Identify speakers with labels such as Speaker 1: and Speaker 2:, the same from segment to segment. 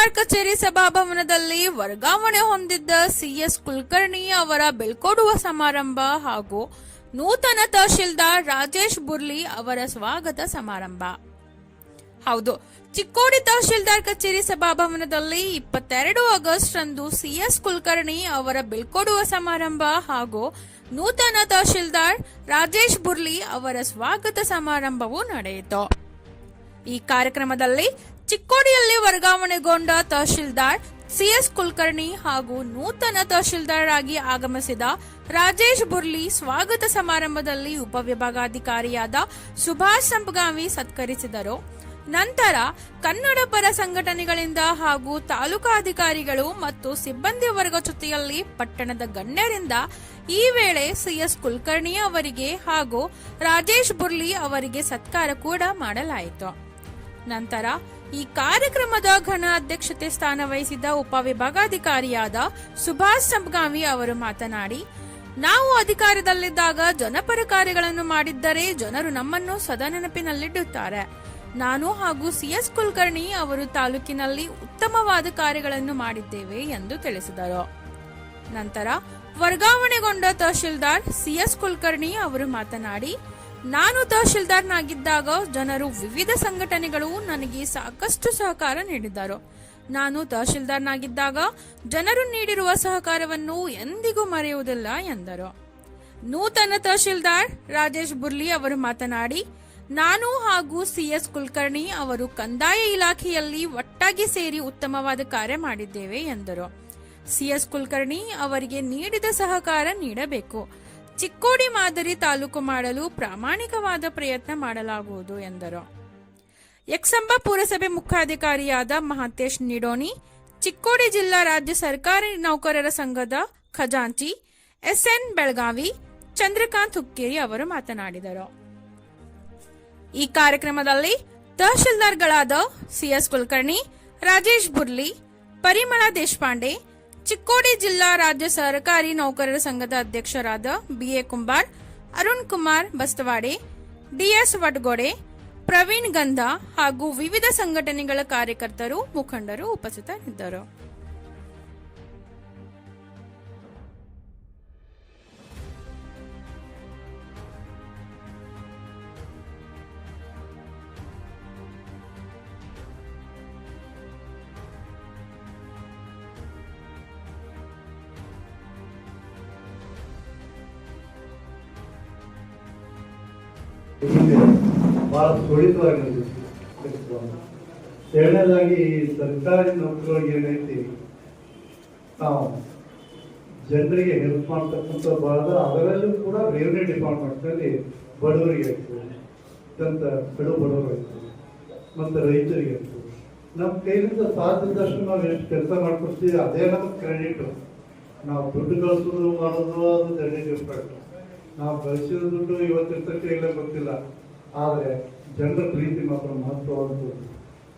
Speaker 1: ತಹಶೀಲ್ದಾರ್ ಕಚೇರಿ ಸಭಾಭವನದಲ್ಲಿ ವರ್ಗಾವಣೆ ಹೊಂದಿದ್ದ ಸಿಎಸ್ ಕುಲಕರ್ಣಿ ಅವರ ಬೆಳ್ಕೊಡುವ ಸಮಾರಂಭ ಹಾಗೂ ನೂತನ ತಹಶೀಲ್ದಾರ್ ರಾಜೇಶ್ ಬುರ್ಲಿ ಅವರ ಸ್ವಾಗತ ಸಮಾರಂಭ. ಹೌದು, ಚಿಕ್ಕೋಡಿ ತಹಶೀಲ್ದಾರ್ ಕಚೇರಿ ಸಭಾಭವನದಲ್ಲಿ ಇಪ್ಪತ್ತೆರಡು ಆಗಸ್ಟ್ ರಂದು ಸಿಎಸ್ ಕುಲಕರ್ಣಿ ಅವರ ಬೀಳ್ಕೊಡುವ ಸಮಾರಂಭ ಹಾಗೂ ನೂತನ ತಹಶೀಲ್ದಾರ್ ರಾಜೇಶ್ ಬುರ್ಲಿ ಅವರ ಸ್ವಾಗತ ಸಮಾರಂಭವು ನಡೆಯಿತು. ಈ ಕಾರ್ಯಕ್ರಮದಲ್ಲಿ ಚಿಕ್ಕೋಡಿಯಲ್ಲಿ ವರ್ಗಾವಣೆಗೊಂಡ ತಹಶೀಲ್ದಾರ್ ಸಿಎಸ್ ಕುಲಕರ್ಣಿ ಹಾಗೂ ನೂತನ ತಹಶೀಲ್ದಾರ್ ಆಗಿ ಆಗಮಿಸಿದ ರಾಜೇಶ್ ಬುರ್ಲಿ ಸ್ವಾಗತ ಸಮಾರಂಭದಲ್ಲಿ ಉಪವಿಭಾಗಾಧಿಕಾರಿಯಾದ ಸುಭಾಷ್ ಸಂಪಗಾವಿ ಸತ್ಕರಿಸಿದರು. ನಂತರ ಕನ್ನಡ ಪರ ಸಂಘಟನೆಗಳಿಂದ ಹಾಗೂ ತಾಲೂಕಾ ಅಧಿಕಾರಿಗಳು ಮತ್ತು ಸಿಬ್ಬಂದಿ ವರ್ಗ ಜೊತೆಯಲ್ಲಿ ಪಟ್ಟಣದ ಗಣ್ಯರಿಂದ ಈ ವೇಳೆ ಸಿಎಸ್ ಕುಲಕರ್ಣಿ ಅವರಿಗೆ ಹಾಗೂ ರಾಜೇಶ್ ಬುರ್ಲಿ ಅವರಿಗೆ ಸತ್ಕಾರ ಕೂಡ ಮಾಡಲಾಯಿತು. ನಂತರ ಈ ಕಾರ್ಯಕ್ರಮದ ಘನ ಅಧ್ಯಕ್ಷತೆ ಸ್ಥಾನ ವಹಿಸಿದ್ದ ಉಪವಿಭಾಗಾಧಿಕಾರಿಯಾದ ಸುಭಾಷ್ ಸಂಪಗಾಮಿ ಅವರು ಮಾತನಾಡಿ, ನಾವು ಅಧಿಕಾರದಲ್ಲಿದ್ದಾಗ ಜನಪರ ಕಾರ್ಯಗಳನ್ನು ಮಾಡಿದ್ದರೆ ಜನರು ನಮ್ಮನ್ನು ಸದಾ ನೆನಪಿನಲ್ಲಿಡುತ್ತಾರೆ ನಾನು ಹಾಗೂ ಸಿಎಸ್ ಕುಲಕರ್ಣಿ ಅವರು ತಾಲೂಕಿನಲ್ಲಿ ಉತ್ತಮವಾದ ಕಾರ್ಯಗಳನ್ನು ಮಾಡಿದ್ದೇವೆ ಎಂದು ತಿಳಿಸಿದರು. ನಂತರ ವರ್ಗಾವಣೆಗೊಂಡ ತಹಶೀಲ್ದಾರ್ ಸಿಎಸ್ ಕುಲಕರ್ಣಿ ಅವರು ಮಾತನಾಡಿ ನಾನು ತಹಶೀಲ್ದಾರ್ನಾಗಿದ್ದಾಗ ಜನರು ವಿವಿಧ ಸಂಘಟನೆಗಳು ನನಗೆ ಸಾಕಷ್ಟು ಸಹಕಾರ ನೀಡಿದ್ದರು. ನಾನು ತಹಶೀಲ್ದಾರ್ನಾಗಿದ್ದಾಗ ಜನರು ನೀಡಿರುವ ಸಹಕಾರವನ್ನು ಎಂದಿಗೂ ಮರೆಯುವುದಿಲ್ಲ ಎಂದರು. ನೂತನ ತಹಶೀಲ್ದಾರ್ ರಾಜೇಶ್ ಬುರ್ಲಿ ಅವರು ಮಾತನಾಡಿ, ನಾನು ಹಾಗೂ ಸಿಎಸ್ ಕುಲಕರ್ಣಿ ಅವರು ಕಂದಾಯ ಇಲಾಖೆಯಲ್ಲಿ ಒಟ್ಟಾಗಿ ಸೇರಿ ಉತ್ತಮವಾದ ಕಾರ್ಯ ಮಾಡಿದ್ದೇವೆ ಎಂದರು. ಸಿಎಸ್ ಕುಲಕರ್ಣಿ ಅವರಿಗೆ ನೀಡಿದ ಸಹಕಾರ ನೀಡಬೇಕು. ಚಿಕ್ಕೋಡಿ ಮಾದರಿ ತಾಲೂಕು ಮಾಡಲು ಪ್ರಾಮಾಣಿಕವಾದ ಪ್ರಯತ್ನ ಮಾಡಲಾಗುವುದು ಎಂದರು. ಯಕ್ಸಂಬ ಪುರಸಭೆ ಮುಖ್ಯಾಧಿಕಾರಿಯಾದ ಮಹಾಂತೇಶ್ ನಿಡೋಣಿ, ಚಿಕ್ಕೋಡಿ ಜಿಲ್ಲಾ ರಾಜ್ಯ ಸರ್ಕಾರಿ ನೌಕರರ ಸಂಘದ ಖಜಾಂಚಿ, ಎಸ್ಎನ್ ಬೆಳಗಾವಿ, ಚಂದ್ರಕಾಂತ್ ಹುಕ್ಕೇರಿ ಅವರು ಮಾತನಾಡಿದರು. ಈ ಕಾರ್ಯಕ್ರಮದಲ್ಲಿ ತಹಶೀಲ್ದಾರ್ಗಳಾದ ಸಿಎಸ್ ಕುಲಕರ್ಣಿ, ರಾಜೇಶ್ ಬುರ್ಲಿ, ಪರಿಮಳ ದೇಶಪಾಂಡೆ ಚಿಕ್ಕೋಡಿ ಜಿಲ್ಲಾ ರಾಜ್ಯ ಸರ್ಕಾರಿ ನೌಕರರ ಸಂಘದ ಅಧ್ಯಕ್ಷರಾದ ಬಿಎ ಕುಂಬಾರ್ ಅರುಣ್ ಕುಮಾರ್ ಬಸ್ತವಾಡೆ ಡಿಎಸ್ ವಡ್ಗೋಡೆ, ಪ್ರವೀಣ್ ಗಂಧ ಹಾಗೂ ವಿವಿಧ ಸಂಘಟನೆಗಳ ಕಾರ್ಯಕರ್ತರು ಮುಖಂಡರು ಉಪಸ್ಥಿತರಿದ್ದರು.
Speaker 2: ಹಿಂದೆ ಬಹಳ ಸುಳಿತವಾಗಿ ಎರಡನೇದಾಗಿ ಸರ್ಕಾರಿ ನೌಕರರಿಗೆ ಏನೈತಿ ನಾವು ಜನರಿಗೆ ಹೆಲ್ಪ್ ಮಾಡ್ತಕ್ಕಂಥ ಬಹಳ ಅದರಲ್ಲೂ ಕೂಡ ರೆವಿನ್ಯೂ ಡಿಪಾರ್ಟ್ಮೆಂಟ್ನಲ್ಲಿ ಬಡವರಿಗೆ ಆಯ್ತು ಅತ್ಯಂತ ಕಡು ಬಡವರು ಆಯ್ತು ಮತ್ತು ರೈತರಿಗೆ ಇರ್ತದೆ ನಮ್ಮ ಕೈಲಿಂದ ಸಾಧ್ಯದಷ್ಟು ನಾವು ಎಷ್ಟು ಕೆಲಸ ಮಾಡ್ಕೊಡ್ತೀವಿ, ಅದೇ ನಮ್ಮ ಕ್ರೆಡಿಟ್ ನಾವು ದುಡ್ಡು ಕಳಿಸೋದು ಮಾಡೋದು, ಅದು ಕ್ರೆಡಿಟ್ ಡಿಫ್ರೆಂಟ್ ನಾವು ಗಳಿಸಿದ ದುಡ್ಡು ಇವತ್ತಿರ್ತಕ್ಕೆ ಇಲ್ಲ, ಗೊತ್ತಿಲ್ಲ. ಆದರೆ ಜನರ ಪ್ರೀತಿ ಮಾತ್ರ ಮಹತ್ವವಾದದ್ದು.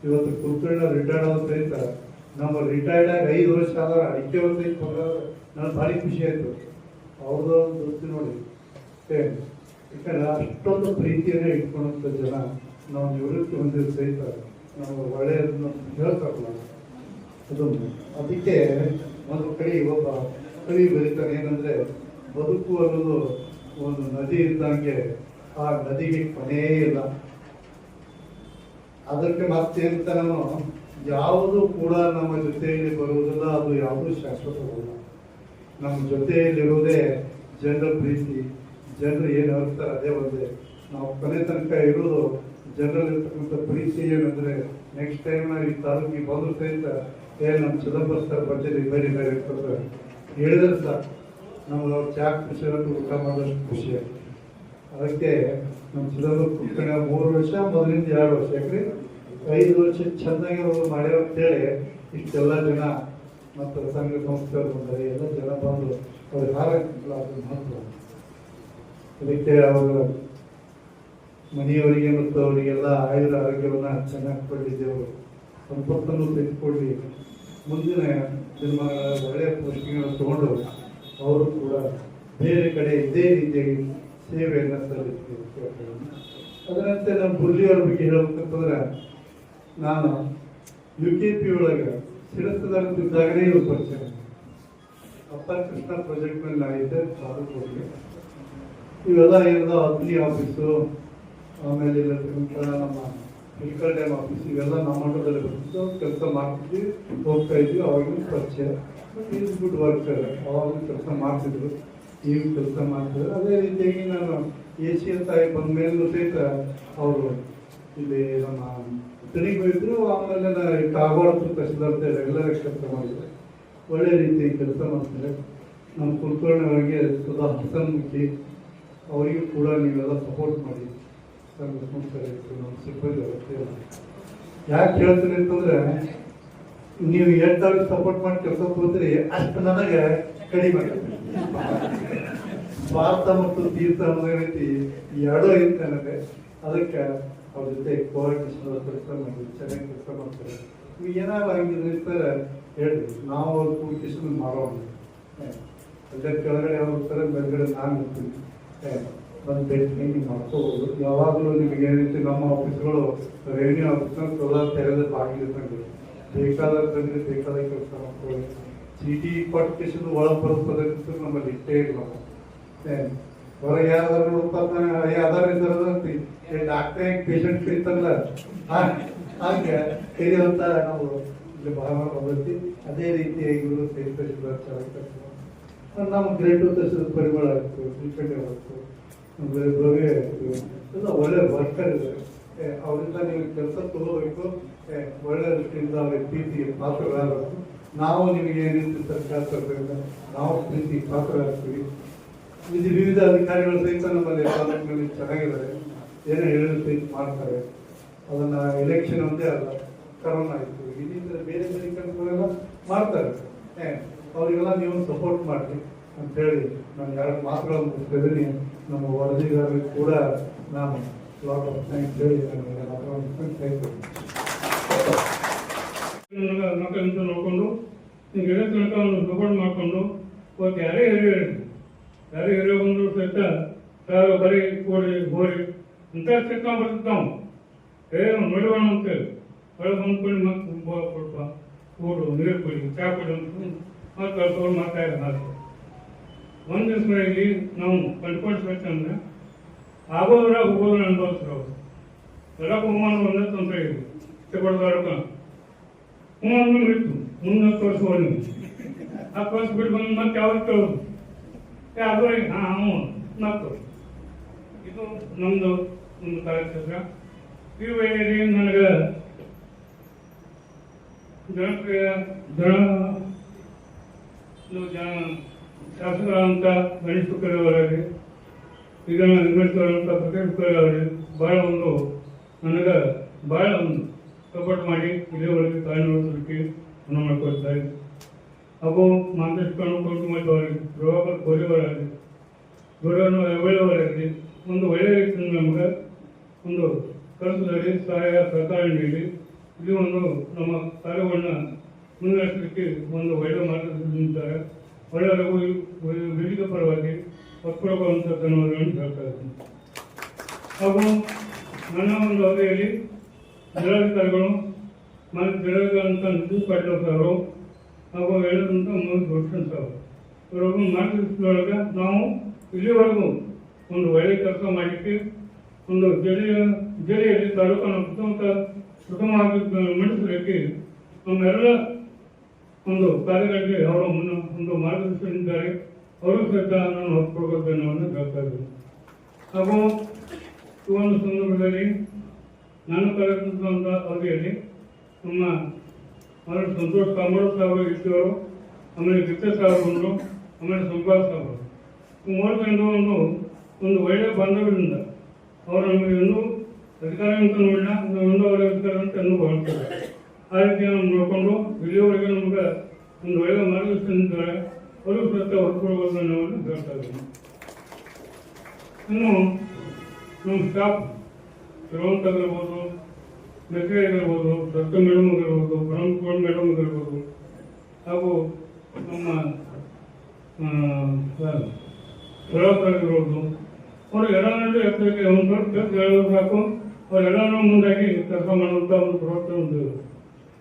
Speaker 2: ಇವತ್ತು ಕುತ್ಕೊಂಡ ರಿಟೈರ್ಡ್ ಆದ ಸಹಿತ ನಮ್ಮ ರಿಟೈರ್ಡ್ ಆಗಿ ಐದು ವರ್ಷ ಆದ್ರೆ ಅಡಿಕೆ ಒಂದು ನನಗೆ ಭಾರಿ ಖುಷಿ ಆಯಿತು. ಅವ್ರದ್ದು ಒಂದು ವೃತ್ತಿ ನೋಡಿ. ಏ, ಯಾಕಂದ್ರೆ ಅಷ್ಟೊಂದು ಪ್ರೀತಿಯನ್ನೇ ಇಟ್ಕೊಂಡಂಥ ಜನ ನಾವು ನಿವೃತ್ತಿ ಹೊಂದಿದ ಸಹಿತ ನಾವು ಒಳ್ಳೆಯದನ್ನು ಹೇಳ್ತಾರಲ್ಲ. ಅದೊಂದು ಅದಕ್ಕೆ ಒಂದು ಕಡೆ ಒಬ್ಬ ಕವಿ ಬರೀತಾನೆ, ಏನಂದ್ರೆ ಬದುಕು ಅನ್ನೋದು ಒಂದು ನದಿ ಇದ್ದಂಗೆ ಆ ನದಿಗೆ ಕೊನೆಯೇ ಇಲ್ಲ. ಅದಕ್ಕೆ ಮತ್ತೆ ಅಂತ ನಾವು ಯಾವುದು ಕೂಡ ನಮ್ಮ ಜೊತೆಯಲ್ಲಿ ಬರುವುದಿಲ್ಲ, ಅದು ಯಾವುದೂ ಶಾಶ್ವತವಲ್ಲ. ನಮ್ಮ ಜೊತೆಯಲ್ಲಿರುವುದೇ ಜನರ ಪ್ರೀತಿ, ಜನರು ಏನು ಹೇಳ್ತಾರೆ ಅದೇ ಒಂದೇ. ನಾವು ಕೊನೆ ತನಕ ಇರೋದು ಜನರಲ್ಲಿರ್ತಕ್ಕಂಥ ಪ್ರೀತಿ ಏನಂದ್ರೆ ನೆಕ್ಸ್ಟ್ ಟೈಮ್ ನಾವು ಈ ತಾಲೂಕಿಗೆ ಬಂದ್ರೆ ಸಹಿತ, ಏ, ನಮ್ಮ ಚಿದಂಬರ್ ಸರ್ ಬಜೆಟ್ ಬೇರೆ ಬೇರೆ ಹೇಳಿದ್ರೆ ಸಾಕು. ನಮ್ಗೆ ಅವ್ರು ಖುಷಿ ಆಗುತ್ತೆ ಊಟ ಮಾಡೋಷ್ಟು ಖುಷಿ. ಅದಕ್ಕೆ ನಮ್ಮ ಚಿದಂಬರ ಕುತ್ಕೊಂಡ ಮೂರು ವರ್ಷ, ಮೊದಲಿಂದ ಎರಡು ವರ್ಷ. ಯಾಕ್ರಿ? ಐದು ವರ್ಷ ಚೆನ್ನಾಗಿ ಅವರು ಮಾಡ್ಯಾರ ಅಂತೇಳಿ ಇಷ್ಟೆಲ್ಲ ಜನ ಮತ್ತು ಸಂಘ ಸಂಸ್ಥೆಗಳು ಬಂದರೆ ಎಲ್ಲ ಜನ ಬಂದು ಅವ್ರಿಗೆ ಹಾರಲ್ಲ ಅದು ಮಹತ್ವ. ಅದಕ್ಕೆ ಅವರು ಮನೆಯವರಿಗೆ ಮತ್ತು ಅವರಿಗೆಲ್ಲ ಆಯುರ ಆರೋಗ್ಯವನ್ನು ಚೆನ್ನಾಗಿ ಕೊಟ್ಟಿದ್ದೇವರು ಸಂಪತ್ತನ್ನು ತೆಗೆದುಕೊಳ್ಳಿ. ಮುಂದಿನ ದಿನಮಾನಗಳ ಒಳ್ಳೆಯ ಪೋಸ್ಟಿಂಗ್ಗಳನ್ನು ತಗೊಂಡು ಅವರು ಕೂಡ ಬೇರೆ ಕಡೆ ಇದೇ ರೀತಿಯಾಗಿ ಸೇವೆಯನ್ನು ಸಲ್ಲಿಸಬೇಕು ಅದರಂತೆ ನಮ್ಮ ಬುರ್ಲಿಯವರ ಬಗ್ಗೆ ಹೇಳ್ಬೇಕಂತಂದ್ರೆ, ನಾನು ಯು ಕೆ ಪಿ ಒಳಗೆ ಸಿಡಸದಾಗಿದ್ದಾಗಲೇ ಇವ್ರು ಪರಿಚಯ. ಅಪ್ಪ ಕೃಷ್ಣ ಪ್ರಾಜೆಕ್ಟ್ ಮೇಲೆ ನಾಯಿದ್ದೆ ಬಾಗಲಕೋಟೆ ಇವೆಲ್ಲ ಏನದ ಅಗ್ನಿ ಆಫೀಸು ಆಮೇಲೆ ಇಲ್ಲಿರ್ತಕ್ಕಂಥ ನಮ್ಮ ಫಿಸಿಕಲ್ ಡ್ಯಾಮ್ ಆಫೀಸ್ ಇವೆಲ್ಲ ನಮ್ಮ ಮಂಡಲದಲ್ಲಿ ಬರ್ತಿದ್ದು ಕೆಲಸ ಮಾಡ್ತಿದ್ವಿ, ಹೋಗ್ತಾ ಇದ್ವಿ, ಅವಾಗಲೂ ಪರಿಚಯ. ಈಸ್ ಗುಡ್ ವರ್ಕರ್ ಅವಾಗಲೂ ಕೆಲಸ ಮಾಡ್ತಿದ್ರು. ಈಗ ಕೆಲಸ ಮಾಡ್ತಿದ್ರು ಅದೇ ರೀತಿಯಾಗಿ ನಾನು ಸಿ ಅಂತ ಬಂದ ಮೇಲೂ ಸಹಿತ ಅವರು ಇಲ್ಲಿ ನಮ್ಮ ತನಿಖೆ ಹೋಗಿದ್ರು. ಆಮೇಲೆ ನಾನು ಕಾಗವಾಡ ತಹಸೀಲ್ದಾರ್ ರೆಗ್ಯುಲರ್ ಕೆಲಸ ಮಾಡಿದ್ದೆ ಒಳ್ಳೆ ರೀತಿ ಕೆಲಸ ಮಾಡ್ತಾರೆ ನಮ್ಮ ಕುಲಕರ್ಣಿ ಅವರಿಗೆ ಸದಾ ಹಸನ್ ಮುಖಿ ಅವರಿಗೂ ಕೂಡ ನೀವೆಲ್ಲ ಸಪೋರ್ಟ್ ಮಾಡಿ. ನಮ್ಮ ಸಿಬ್ಬಂದಿ ಯಾಕೆ ಹೇಳ್ತೀನಿ ಅಂತಂದ್ರೆ, ನೀವು ಎಷ್ಟು ಸಪೋರ್ಟ್ ಮಾಡಿ ಕೆಲಸ ಕೂತ್ರಿ ಅಷ್ಟು ನನಗೆ ಕಡಿಮೆ. ಸ್ವಾರ್ಥ ಮತ್ತು ತೀರ್ಥ ಅನ್ನೋ ರೀತಿ ಎರಡೂ ಐತೆ ನನಗೆ. ಅದಕ್ಕೆ ಅವ್ರ ಜೊತೆ ಕೋಆರ್ಡಿನೇಷನ್ ಕೆಲಸ ಮಾಡಿ, ಚೆನ್ನಾಗಿ ಕೆಲಸ ಮಾಡ್ತಾರೆ. ನೀವು ಏನಾದ್ರು ಹಂಗಿದ್ರೆ ಇರ್ತಾರೆ ಹೇಳ್ರಿ, ನಾವು ಅವ್ರ ಕೂಡಿಕೇಶನ್ ಮಾಡೋಣ ಅಲ್ಲೇ ಕೆಳಗಡೆ ಅವ್ರು ಇರ್ತಾರೆ ಮೇಲ್ಗಡೆ ನಾನು ಇರ್ತೀನಿ. ಬಂದು ಭೇಟಿ ಮಾಡ್ಕೋಬಹುದು ಯಾವಾಗಲೂ ನಿಮಗೆ ಏನೈತಿ ನಮ್ಮ ಆಫೀಸ್ಗಳು ರೆವಿನ್ಯೂ ಆಫೀಸ್ನ ಸದಾ ತೆರೆದ ಬಾಗಿಲಿದ್ದಂಗೆ ಬೇಕಾದ ತಂದ್ರೆ ಬೇಕಾದ ಕೆಲಸ ಮಾಡ್ಕೊಳ್ಳಿ. ಚೀಟಿ ಕೊಟ್ಟಿಕೇಶನ್ ಒಳಗೆ ಬರುತ್ತದೆ ನಮ್ಮಲ್ಲಿ ಇಟ್ಟೇ ಇಲ್ಲ. ಹೊರಗೆ ಯಾವ್ದಾರು ಇದ್ದಾರಂತಿ ಡಾಕ್ಟ್ರೇ ಪೇಷಂಟ್ ಕರೀತಾರಲ್ಲ ಹಾಗೆ. ಕರೆಯುವಂತ ನಾವು ಇಲ್ಲಿ ಬಂದೈತಿ ಅದೇ ರೀತಿಯಾಗಿ ಇವರು ಸೇರಿಸ ನಮ್ಮ ಗ್ರೇಟ್ ಪರಿಮಳ ಆಗ್ತದೆ ಎಲ್ಲ ಒಳ್ಳೆ ವರ್ಕರ್ ಇದ್ದಾರೆ ಅವರಿಂದ ನೀವು ಕೆಲಸ ತಗೋಬೇಕು ಒಳ್ಳೆ ರೀತಿಯಿಂದ ಅವ್ರ ಪ್ರೀತಿ ಪಾತ್ರರಾಗಬೇಕು ನಾವು ನಿಮಗೆ ಏನಿತ್ತು ಸರ್ಕಾರ ತರಬೇಕು ನಾವು ಪ್ರೀತಿ ಪಾತ್ರರಾಗ್ತೀವಿ ಇದು ವಿವಿಧ ಅಧಿಕಾರಿಗಳು ಸಹಿತ ನಮ್ಮಲ್ಲಿ ತಾಲೂಕಿನಲ್ಲಿ ಚೆನ್ನಾಗಿದ್ದಾರೆ. ಏನೋ ಹೇಳಿದ್ರು ಮಾಡ್ತಾರೆ. ಅದನ್ನ ಎಲೆಕ್ಷನ್ ಒಂದೇ ಅಲ್ಲ ಕರೋನಾ ಇತ್ತು. ಇದರಿಂದ ಬೇರೆ ಬೇರೆ ಕೆಲಸಗಳೆಲ್ಲ ಮಾಡ್ತಾರೆ. ಅವರಿಗೆಲ್ಲ ನೀವು ಸಪೋರ್ಟ್ ಮಾಡಿ. ಅಂತ ಹೇಳಿ ನಾನು ಎರಡು ಮಾತುಗಳನ್ನು ಮುಗಿಸ್ತಿದ್ದೀನಿ ನಮ್ಮ ವರದಿಗಾರರಿಗೆ ಕೂಡ ನಾನು ಲಾಟ್ ಆಫ್ ಥ್ಯಾಂಕ್ಸ್ ಹೇಳಿ ನಾನು ಮಾತುಗಳನ್ನು.
Speaker 3: ನನಗೆ ಮಕ್ಕಳಂತ ನೋಡ್ಕೊಂಡು ನೀವು ತನಕ ಒಂದು ಸಪೋರ್ಟ್ ಮಾಡಿಕೊಂಡು ಓಕೆ, ಯಾರೇ ಹಿರಿಯರು ಯಾರೇ ಹಿರಿಯ ಬಂದ್ರು ಸಹಿತ ಸಾರು ಬರೀ ಕೋಡಿ ಗೋರಿ, ಅಂತ ಸಿಕ್ಕ ಬರ್ತದೆ ನಾವು. ಏನು ಮಡಿವಾಣ ಅಂತೇಳಿ ಒಳಗೆ ಬಂದ್ಕೊಂಡು ಮತ್ತೆ ಕೊಡಪ್ಪ ಕೂಡು ನೀರು ಕೊಡಿ, ಚಾ ಕೊಡಿ ಅಂತ ಮತ್ತೆ ಕಳ್ಕೊಂಡು ಮಾತಾಡಿ ಹಾಕಿ ಒಂದು ಇಲ್ಲಿ ನಾವು ಕಂಡುಕೊಳ್ಬೇಕಂದ್ರೆ ಆಗೋದ್ರ ಹೋಗೋದ್ರ ಅನುಭವಿಸ್ರು ಅವರು. ಎಲ್ಲ ಬಹುಮಾನ ಒಂದೇ ತೊಂದರೆ ಇದೆ ತಗೊಳ್ಬಾರ್ದು ಹ್ಞೂ ಇತ್ತು ಮುಂದೆ ತೋರಿಸ್ಬೋದು ಹೋಗಿ ಆ ತೋರಿಸ್ಬಿಟ್ಟು ಬಂದು ಮತ್ತೆ ಯಾವತ್ತು ಕೇಳೋದು ಹಾಂ ಹ್ಞೂ ಮತ್ತು ಇದು ನಮ್ಮದು ಒಂದು ಕಾರ್ಯಕ್ಷೇತ್ರ ಈ ವೇಳೆಯಲ್ಲಿ ನನಗೆ ಜನಪ್ರಿಯ ಜನ ಜನ ಶಾಸಕರಾದಂಥ ಗಣೇಶ್ ಕುಕ್ಕರೆ ಅವರಾಗಲಿ ಈಗ ಇನ್ವೆಸ್ಟರ್ ಪ್ರಕಾಶ್ ಕುಕ್ಕರೆ ಅವರಿಗೆ ಭಾಳ ಒಂದು ನನಗೆ ಭಾಳ ಒಂದು ಸಪೋರ್ಟ್ ಮಾಡಿ ಇಲ್ಲಿಯವರೆಗೆ ಕಾರ್ಯನಿರ್ವಹಿಸಲಿಕ್ಕೆ ಮನ ಇದ್ದೆ ಹಾಗೂ ಮಾಂತೇಶ್ ಕಣ್ಣು ಅವರಿಗೆ ಪ್ರಭಾಕರ್ ಕೋರಿಯವರಾಗಲಿ ಗೌರವನ ಒಳ್ಳೆಯವರಾಗಲಿ ಒಂದು ಒಳ್ಳೆಯ ರೀತಿಯಿಂದ ನಮಗೆ ಒಂದು ಕೆಲಸದಲ್ಲಿ ಸಹಾಯ, ಸಹಕಾರ ನೀಡಿ, ಇಲ್ಲಿ ಒಂದು ನಮ್ಮ ಕಾರ್ಯವನ್ನು ಮುನ್ನಡೆಸಲಿಕ್ಕೆ ಒಂದು ಒಳ್ಳೆಯ ಮಾರ್ಗದರ್ಶಿಸಿದ್ದಾರೆ ಒಳ್ಳೆಯವರಿಗೂ ವಿವಿಧ ಪರವಾಗಿ ಒಪ್ಪಿಕೊಳ್ಳುವಂಥ ಧನ್ಯವಾದಗಳನ್ನು ಹೇಳ್ತಾ ಇದ್ದೀನಿ ಹಾಗೂ ನನ್ನ ಒಂದು ಅವಧಿಯಲ್ಲಿ ಜಿಲ್ಲಾಧಿಕಾರಿಗಳು ಮತ್ತು ಜಿಲ್ಲಾಧಿಕಾರಿಗಳಂತ ನಿತೀಶ್ ಪಾಟೀಲ್ ಸಾರು ಹಾಗೂ ಹೇಳಿದಂಥ ಮೋಹನ್ ಭೂಷಣ್ ಸಾರು ಇವರೊಬ್ಬರು ಮಾರ್ಗದರ್ಶನದೊಳಗೆ ನಾವು ಇಲ್ಲಿವರೆಗೂ ಒಂದು ಒಳ್ಳೆಯ ಕೆಲಸ ಮಾಡಲಿಕ್ಕೆ ಒಂದು ಜಿಲ್ಲೆಯ ಜಿಲ್ಲೆಯಲ್ಲಿ ತಾಲೂಕನ್ನು ಸುತ್ತಮುತ್ತ ಸುಗಮವಾಗಿ ಮಂಡಿಸಲಿಕ್ಕೆ ನಮ್ಮೆಲ್ಲ ಒಂದು ಕಾರ್ಯಗಳಿಗೆ ಅವರು ಮುನ್ನ ಒಂದು ಮಾರ್ಗದರ್ಶನಿದ್ದಾರೆ ಅವರು ಸಹಿತ ನಾನು ಒಪ್ಪಿಕೊಳ್ಳೋದನ್ನು ಹೇಳ್ತಾ ಇದ್ದೀನಿ ಹಾಗೂ ಈ ಒಂದು ಸಂದರ್ಭದಲ್ಲಿ ನಾನು ಕರೆದಂತ ಅವಧಿಯಲ್ಲಿ ನಮ್ಮ ಅವರು ಸಂತೋಷ್ ಕಾಮೋಡ್ ಸಾಹೇಬರು ಇದ್ದವರು, ಆಮೇಲೆ ಗಿತ್ತ ಸಾಹೇಬರು ಆಮೇಲೆ ಸಂಪಾದ್ ಸಾಹೇಬರು. ಮೂರು ಜನರು ಒಂದು ಒಂದು ಒಳ್ಳೆಯ ಬಾಂಧವ್ಯದಿಂದ ಅವರು ನಮಗೆ ಇನ್ನೂ ಅಧಿಕಾರ ಅಂತ ನೋಡಿಲ್ಲ ಇನ್ನೂ ಅವರ ಅಧಿಕಾರ ಅಂತ ಇನ್ನೂ ಭಾವಿಸ್ತಾರೆ. ಆ ರೀತಿ ನಾವು ನೋಡಿಕೊಂಡು, ಇಲ್ಲಿಯವರೆಗೆ ನಮಗೆ ಒಂದು ಒಳ್ಳೆಯ ಮಾರ್ಗದರ್ಶನ ಇದ್ದಾರೆ. ಅವರು ಸಹಿತ ಹೊರಕೊಡುವುದನ್ನು ನಾನು ಹೇಳ್ತಾ ಇದ್ದೀನಿ ಇನ್ನು ನಮ್ಮ ಸ್ಟಾಫ್ ಶ್ರೀಮಂತ ಆಗಿರ್ಬೋದು ಮೆಕ್ಕೆ ಆಗಿರ್ಬೋದು, ದತ್ತ ಮೇಡಮ್ ಇರ್ಬೋದು ಬ್ರಹ್ಮಕೋಡ್ ಮೇಡಮ್ ಇರ್ಬೋದು ಹಾಗೂ ನಮ್ಮ ಸರಳಾಪುರ ಆಗಿರ್ಬೋದು, ಅವ್ರು ಎಲ್ಲರೂ ಎತ್ತಕ್ಕೆ ಒಂದು ಸ್ವಲ್ಪ ಕೆಲಸ ಹೇಳೋದು ಸಾಕು. ಅವರೆಲ್ಲರೂ ಮುಂದಾಗಿ ಕೆಲಸ ಮಾಡುವಂಥ ಒಂದು ಪ್ರವೃತ್ತಿ ಒಂದು.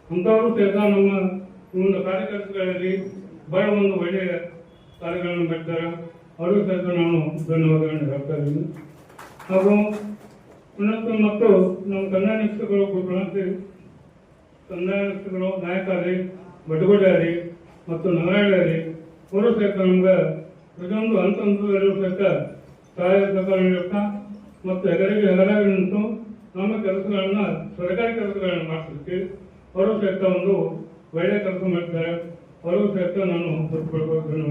Speaker 3: ಅಂಥವರು ಕೆಲಸ ನಮ್ಮ ಒಂದು ಕಾರ್ಯಕರ್ತರಲ್ಲಿ ಬಹಳ ಒಂದು ಒಳ್ಳೆಯ ಕಾರ್ಯಗಳನ್ನು ಮಾಡ್ತಾರೆ ಸಹ ನಾನು ಧನ್ಯವಾದಗಳನ್ನು ಹೇಳ್ತಾ ಇದ್ದೀನಿ. ಹಾಗೂ ಉನ್ನತ ಮತ್ತು ನಮ್ಮ ಕನ್ನಡ ನಿರೀಕ್ಷಕರು ಕೊಟ್ಟಂತೆ ಕನ್ನಡ ನಿರೀಕ್ಷಕರು ನಾಯಕರಿ ಬಡಗುಡಾರಿ ಮತ್ತು ನಗರಾಳಿ ಅವರು ಸಹಿತ ನಮ್ಗೆ ಪ್ರತಿಯೊಂದು ಹಂತ ಹಂತದಲ್ಲೂ ಸಹಿತ ಸಹಾಯ ಸಹಕಾರ ಮತ್ತು ಹೆಗರಿಗೆ ಹೆಗರಾಗಿ ನಿಂತು ನಮ್ಮ ಕೆಲಸಗಳನ್ನ ಸರ್ಕಾರಿ ಕೆಲಸಗಳನ್ನ ಮಾಡಿಸಲಿಕ್ಕೆ ಅವರು ಸಹಿತ ಒಂದು ಒಳ್ಳೆಯ ಕೆಲಸ ಮಾಡ್ತಾರೆ. ಸಹಿತ ನಾನು ಧನ್ಯವಾದಗಳು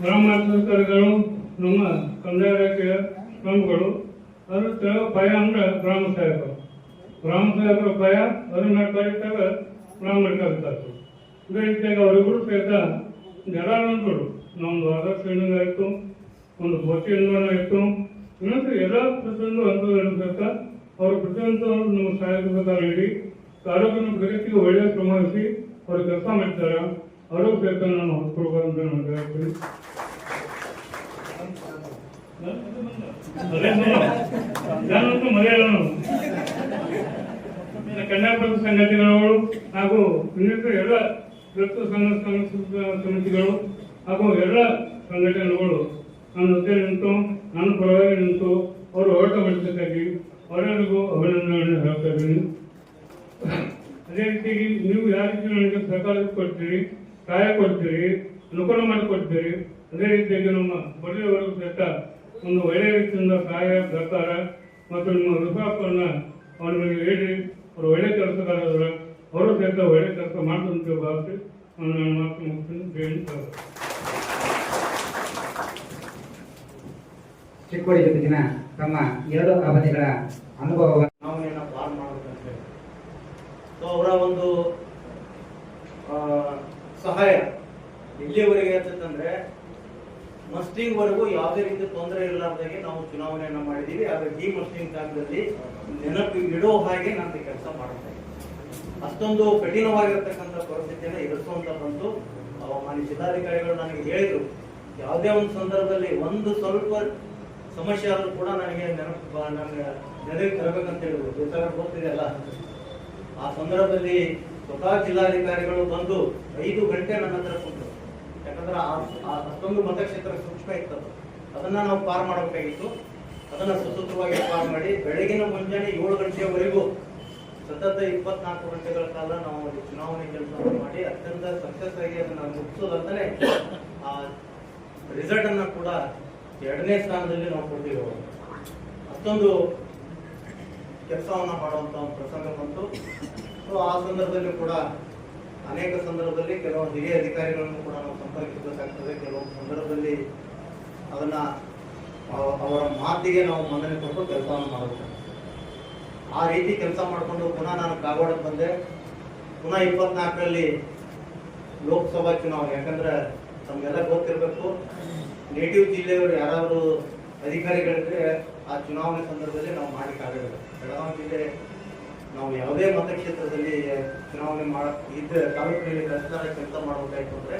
Speaker 3: ಗ್ರಾಮ ನಮ್ಮ ಕಂದಾಯ ಇಲಾಖೆಯ ಶ್ರಮಗಳು ಅದ್ರ ಭಯ ಅಂದ್ರೆ ಗ್ರಾಮ ಸಾಹೇಬರು. ಗ್ರಾಮ ಸಹಾಯಕರ ಭಯ ಅದನ್ನ ಕರೀತಾಗ ಗ್ರಾಮ ಲೆಕ್ಕಾಧಿಕಾರರು ಇದೇ ರೀತಿಯಾಗಿ ಅವರಿಬ್ಬರು ಸಹಿತ ಜಲಾನಂದರು ನಮ್ದು ಆದರ್ಶ ಹೆಣ್ಣಿಂಗ್ ಆಯಿತು, ಒಂದು ಬೋಚಿ ಹೆಣ್ಣು ಇತ್ತು ಇನ್ನೊಂದು ಎಲ್ಲ ಪ್ರತಿಯೊಂದು ಹಂತದಲ್ಲೂ ಸಹಿತ ಅವರು ಪ್ರತಿಯೊಂದು ನಮ್ಮ ಸಹಾಯಕ ತಾಲೂಕಿನ ಪ್ರಗತಿಗೆ ಒಳ್ಳೆಯ ಶ್ರಮ ವಹಿಸಿ ಅವರು ಕೆಲಸ ಮಾಡ್ತಾರೆ ಅವರು ಕೆಲಸ ನಾನು ಹೊತ್ಕೊಳ್ಬೇಕಂತ ನಾನು ಹೇಳ್ತೀನಿ ನಾನಂತೂ ಮರೆಯಲ್ಲ ಸಂಘಟನೆಗಳು ಹಾಗೂ ಇನ್ನಿತರ ಎಲ್ಲ ರಕ್ತ ಸಂಘ ಸಮಿತಿಗಳು ಹಾಗೂ ಎಲ್ಲ ಸಂಘಟನೆಗಳು ನನ್ನ ಜೊತೆ ನಿಂತು, ನನ್ನ ಪರವಾಗಿ ನಿಂತು ಅವರು ಹೋರಾಟ ಮಾಡಿದ್ದಕ್ಕಾಗಿ ಅವರೆಲ್ಲರಿಗೂ ಅಭಿನಂದನೆಗಳನ್ನು ಹೇಳ್ತಾ ಇದ್ದೀನಿ. ಅದೇ ರೀತಿಯಾಗಿ ನೀವು ಯಾವ ರೀತಿ ನನಗೆ ಸಹಕಾರ ಕೊಡ್ತೀರಿ ಸಹಾಯ ಕೊಡ್ತೀರಿ ಅನುಕೂಲ ಮಾಡಿಕೊಡ್ತೀರಿ ಅದೇ ರೀತಿಯಾಗಿ ನಮ್ಮ ಬಡವರಿಗೂ ಸಹಿತ ಒಂದು ಒಳ್ಳೆಯ ರೀತಿಯಿಂದ ಸಹಾಯ ಸಹಕಾರ ಮತ್ತು ನಿಮ್ಮ ವಿಶ್ವಾಸವನ್ನ ಅವರಿಗೆ ಹೇಳಿ ಅವರು ಒಳ್ಳೆಯ ಕೆಲಸಗಾರರ ಅವರು ಸಹಿತ ಒಳ್ಳೆಯ ಕೆಲಸ ಮಾಡುವಂತೆ ಭಾವಿಸಿ ನಾನು ನನ್ನ ಮಾತು ಮುಗಿಸ್ತೀನಿ ಹೇಳಿ.
Speaker 4: ಚಿಕ್ಕೋಡಿ ಜೊತೆಗಿನ ತಮ್ಮ ಎರಡು ಅವಧಿಗಳ ಅನುಭವವನ್ನು
Speaker 5: ನಾವು ಪಾರ್ ಮಾಡಬೇಕಂತ ಹೇಳಿ ಅವರ ಒಂದು ಸಹಾಯ ಇಲ್ಲಿವರೆಗೆ ಅಂತಂದ್ರೆ ಮಸ್ಟಿಂಗ್ ವರೆಗೂ ಯಾವುದೇ ರೀತಿ ತೊಂದರೆ ಇರಲಾರ್ದಾಗೆ ನಾವು ಚುನಾವಣೆಯನ್ನ ಮಾಡಿದೀವಿ, ಆದ್ರೆ ಈ ಮಸ್ಟಿಂಗ್ ಕಾಲದಲ್ಲಿ ನೆನಪು ಇಡೋ ಹಾಗೆ ನಾನು ಕೆಲಸ ಮಾಡ್ತಾ ಇದ್ದೀನಿ. ಅಷ್ಟೊಂದು ಕಠಿಣವಾಗಿರ್ತಕ್ಕಂಥ ಪರಿಸ್ಥಿತಿಯನ್ನು ಎದುರಿಸುವಂತ ಬಂತು ಮಾನ್ಯ ಜಿಲ್ಲಾಧಿಕಾರಿಗಳು ನನಗೆ ಹೇಳಿದರು. ಯಾವುದೇ ಒಂದು ಸಂದರ್ಭದಲ್ಲಿ ಒಂದು ಸ್ವಲ್ಪ ಸಮಸ್ಯೆ ಆದರೂ ಕೂಡ ನನಗೆ ನೆನಪು ನನಗೆ ನೆನಪಿಗೆ ತರಬೇಕಂತ ಹೇಳಿದ್ರು. ಗೊತ್ತಿದೆಯಲ್ಲ ಆ ಸಂದರ್ಭದಲ್ಲಿ ಸ್ವತಃ ಜಿಲ್ಲಾಧಿಕಾರಿಗಳು ಬಂದು ಐದು ಗಂಟೆ ನನ್ನ ಹತ್ರ ಕುಂತರು ಯಾಕಂದ್ರೆ ಅಷ್ಟೊಂದು ಮತಕ್ಷೇತ್ರ ಸೂಕ್ಷ್ಮ ಇತ್ತು ಅದು. ಅದನ್ನ ನಾವು ಪಾರ್ ಮಾಡಬೇಕಾಗಿತ್ತು. ಅದನ್ನ ಸುಸೂತ್ರವಾಗಿ ಪಾರ್ ಮಾಡಿ ಬೆಳಗಿನ ಮುಂಜಾನೆ ಏಳು ಗಂಟೆಯವರೆಗೂ ಸತತ ಇಪ್ಪತ್ನಾಲ್ಕು ಗಂಟೆಗಳ ಕಾಲ ನಾವು ಚುನಾವಣೆ ಕೆಲಸ ಮಾಡಿ ಅತ್ಯಂತ ಸಕ್ಸಸ್ ಆಗಿ ಅದನ್ನ ಮುಗಿಸೋದಂತಾನೆ ಆ ರಿಸಲ್ಟ್ ಅನ್ನ ಕೂಡ ಎರಡನೇ ಸ್ಥಾನದಲ್ಲಿ ನಾವು ಕೊಡ್ತೀವಿ ಅಷ್ಟೊಂದು ಕೆಲಸವನ್ನ ಮಾಡುವಂತ ಒಂದು ಪ್ರಸಂಗ ಬಂತು. ಸೊ ಆ ಸಂದರ್ಭದಲ್ಲಿ ಕೂಡ ಅನೇಕ ಸಂದರ್ಭದಲ್ಲಿ ಕೆಲವು ಹಿರಿಯ ಅಧಿಕಾರಿಗಳನ್ನು ಕೂಡ ನಾವು ಸಂಪರ್ಕಿಸಬೇಕಾಗ್ತದೆ. ಕೆಲವು ಸಂದರ್ಭದಲ್ಲಿ ಅದನ್ನ ಅವರ ಮಾತಿಗೆ ನಾವು ಮನ್ನಣೆ ಕೊಟ್ಟು ಕೆಲಸವನ್ನು ಮಾಡಬೇಕು. ಆ ರೀತಿ ಕೆಲಸ ಮಾಡಿಕೊಂಡು ಪುನಃ ನಾನು ಕಾಗವಾಡಕ್ಕೆ ಬಂದೆ. ಪುನಃ ಇಪ್ಪತ್ನಾಲ್ಕರಲ್ಲಿ ಲೋಕಸಭಾ ಚುನಾವಣೆ, ಯಾಕಂದ್ರೆ ನಮಗೆಲ್ಲ ಗೊತ್ತಿರಬೇಕು ನೇಟಿವ್ ಜಿಲ್ಲೆಯವರು ಯಾರಾದರೂ ಅಧಿಕಾರಿಗಳಿದ್ರೆ ಆ ಚುನಾವಣೆ ಸಂದರ್ಭದಲ್ಲಿ ನಾವು ಮಾಡಲಿಕ್ಕಾಗಲ್ಲ ಬೆಳಗಾವಿ ಜಿಲ್ಲೆ ನಾವು ಯಾವುದೇ ಮತಕ್ಷೇತ್ರದಲ್ಲಿ ಚುನಾವಣೆ ಮಾಡ, ಇದ್ದ ತಾಲೂಕಿನಲ್ಲಿ ಕೆಲಸ ಕೆಲಸ ಮಾಡಬೇಕಾಯ್ತು ಅಂದರೆ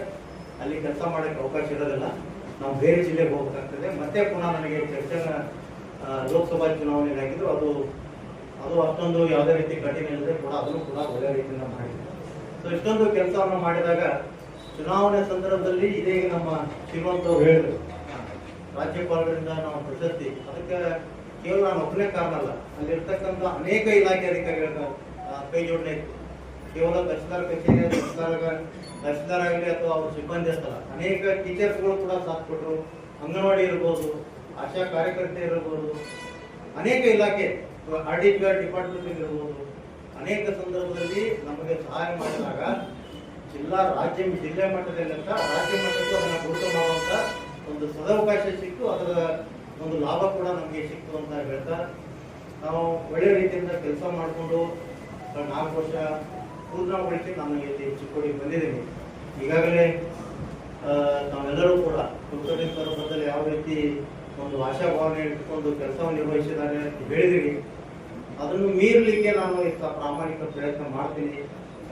Speaker 5: ಅಲ್ಲಿ ಕೆಲಸ ಮಾಡೋಕ್ಕೆ ಅವಕಾಶ ಇರೋದಿಲ್ಲ. ನಾವು ಬೇರೆ ಜಿಲ್ಲೆಗೆ ಹೋಗ್ಬೇಕಾಗ್ತದೆ. ಮತ್ತೆ ಪುನಃ ನನಗೆ ಚರ್ಚೆನ ಲೋಕಸಭಾ ಚುನಾವಣೆಗಾಗಿದ್ದು ಅದು ಅದು ಅಷ್ಟೊಂದು ಯಾವುದೇ ರೀತಿ ಕಠಿಣ ಇಲ್ಲದೆ ಕೂಡ ಅದನ್ನು ಕೂಡ ಒಳ್ಳೆಯ ರೀತಿಯಿಂದ ಮಾಡಿದೆ ಸೊ ಇಷ್ಟೊಂದು ಕೆಲಸವನ್ನು ಮಾಡಿದಾಗ ಚುನಾವಣೆ ಸಂದರ್ಭದಲ್ಲಿ ಇದೇ ನಮ್ಮ ಶ್ರೀಮಂತ ಹೇಳಿದ್ರು. ರಾಜ್ಯಪಾಲರಿಂದ ನಾವು ಪ್ರಶಸ್ತಿ. ಅದಕ್ಕೆ ಕೇವಲ ನಾನು ಒಬ್ಬನೇ ಕಾರಣ ಅಲ್ಲ. ಅಲ್ಲಿರ್ತಕ್ಕಂಥ ಅನೇಕ ಇಲಾಖೆ ಅಧಿಕಾರಿಗಳ ಆ, ಕೈ ಜೋಡಣೆ ಇತ್ತು. ಕೇವಲ ತಹಸೀಲ್ದಾರ್ ಕಚೇರಿ ತಹಸೀಲ್ದಾರ್ ಆಗಲಿ ಅಥವಾ ಅವ್ರ ಸಿಬ್ಬಂದಿ ಅಷ್ಟಲ್ಲ ಅನೇಕ ಟೀಚರ್ಸ್ಗಳು ಕೂಡ ಸಾಥ್ ಕೊಟ್ಟರು. ಅಂಗನವಾಡಿ ಇರ್ಬೋದು ಆಶಾ ಕಾರ್ಯಕರ್ತೆ ಇರ್ಬೋದು ಅನೇಕ ಇಲಾಖೆ R D P R department ಇರ್ಬೋದು. ಅನೇಕ ಸಂದರ್ಭದಲ್ಲಿ ನಮಗೆ ಸಹಾಯ ಮಾಡಿದಾಗ ಜಿಲ್ಲಾ ರಾಜ್ಯ ಜಿಲ್ಲೆ ಅಂತ ರಾಜ್ಯ ಮಟ್ಟಕ್ಕೂ ಅದನ್ನು ಗುರುತು ಮಾಡುವಂತ ಒಂದು ಸದಾವಕಾಶ ಸಿಕ್ತು ಅದರ ಒಂದು ಲಾಭ ಕೂಡ ನಮಗೆ ಸಿಕ್ತು ಅಂತ ಹೇಳ್ತಾ ನಾವು ಒಳ್ಳೆ ರೀತಿಯಿಂದ ಕೆಲಸ ಮಾಡಿಕೊಂಡು ನಾಲ್ಕು ವರ್ಷ ಪೂರ್ಣಗೊಳಿಸಿ ನಾನು ಇಲ್ಲಿ ಚಿಕ್ಕೋಡಿಗೆ ಬಂದಿದ್ದೀನಿ. ಈಗಾಗಲೇ ನಾವೆಲ್ಲರೂ ಕೂಡ ಕುಲಕರ್ಣಿ ಸಂದರ್ಭದಲ್ಲಿ ಯಾವ ರೀತಿ ಒಂದು ಆಶಾಭಾವನೆ ಇಟ್ಕೊಂಡು ಕೆಲಸವನ್ನು ನಿರ್ವಹಿಸಿದ್ದಾರೆ ಅಂತ ಹೇಳಿದ್ದೀನಿ ಅದನ್ನು ಮೀರಲಿಕ್ಕೆ ನಾನು ಇಷ್ಟ ಪ್ರಾಮಾಣಿಕ ಪ್ರಯತ್ನ ಮಾಡ್ತೀನಿ.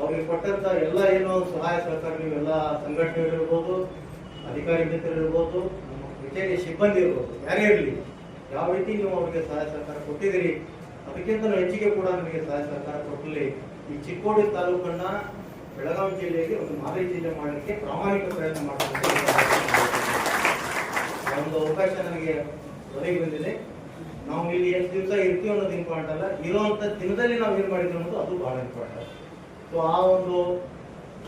Speaker 5: ಅವ್ರಿಗೆ ಕೊಟ್ಟಂತ ಎಲ್ಲ ಏನೋ ಸಹಾಯ ಸಹಕಾರ ಎಲ್ಲ ಸಂಘಟನೆಗಳಿರ್ಬೋದು ಅಧಿಕಾರಿ ಮಿತ್ರರಿರ್ಬೋದು ನಮ್ಮ ಕಚೇರಿ ಸಿಬ್ಬಂದಿ ಇರ್ಬೋದು, ಯಾರೇ ಇರಲಿ. ಯಾವ ರೀತಿ ನೀವು ಅವರಿಗೆ ಸಹಾಯ ಸಹಕಾರ ಕೊಟ್ಟಿದ್ದೀರಿ? ಅದಕ್ಕಿಂತ ಹೆಚ್ಚಿಗೆ ಕೂಡ ನಿಮಗೆ ಸಹಾಯ ಸಹಕಾರ ಕೊಟ್ಟಲಿ ಈ ಚಿಕ್ಕೋಡಿ ತಾಲೂಕನ್ನ ಬೆಳಗಾವಿ ಜಿಲ್ಲೆಗೆ ಒಂದು ಮಾದರಿ ಜಿಲ್ಲೆ ಮಾಡಲಿಕ್ಕೆ ಪ್ರಾಮಾಣಿಕ ಪ್ರಯತ್ನ ಮಾಡಬೇಕು ಒಂದು ಅವಕಾಶ ನನಗೆ ಒದಗಿ ಬಂದಿದೆ. ನಾವು ಇಲ್ಲಿ ಎಷ್ಟು ದಿವಸ ಇರ್ತೀವಿ ಅನ್ನೋದು ಇಂಪಾರ್ಟೆಂಟ್ ಅಲ್ಲ. ಇರುವಂತ ದಿನದಲ್ಲಿ ನಾವು ಏನ್ ಮಾಡಿದ್ವಿ ಅನ್ನೋದು ಅದು ಬಹಳ ಇಂಪಾರ್ಟೆಂಟ್. ಸೊ ಆ ಒಂದು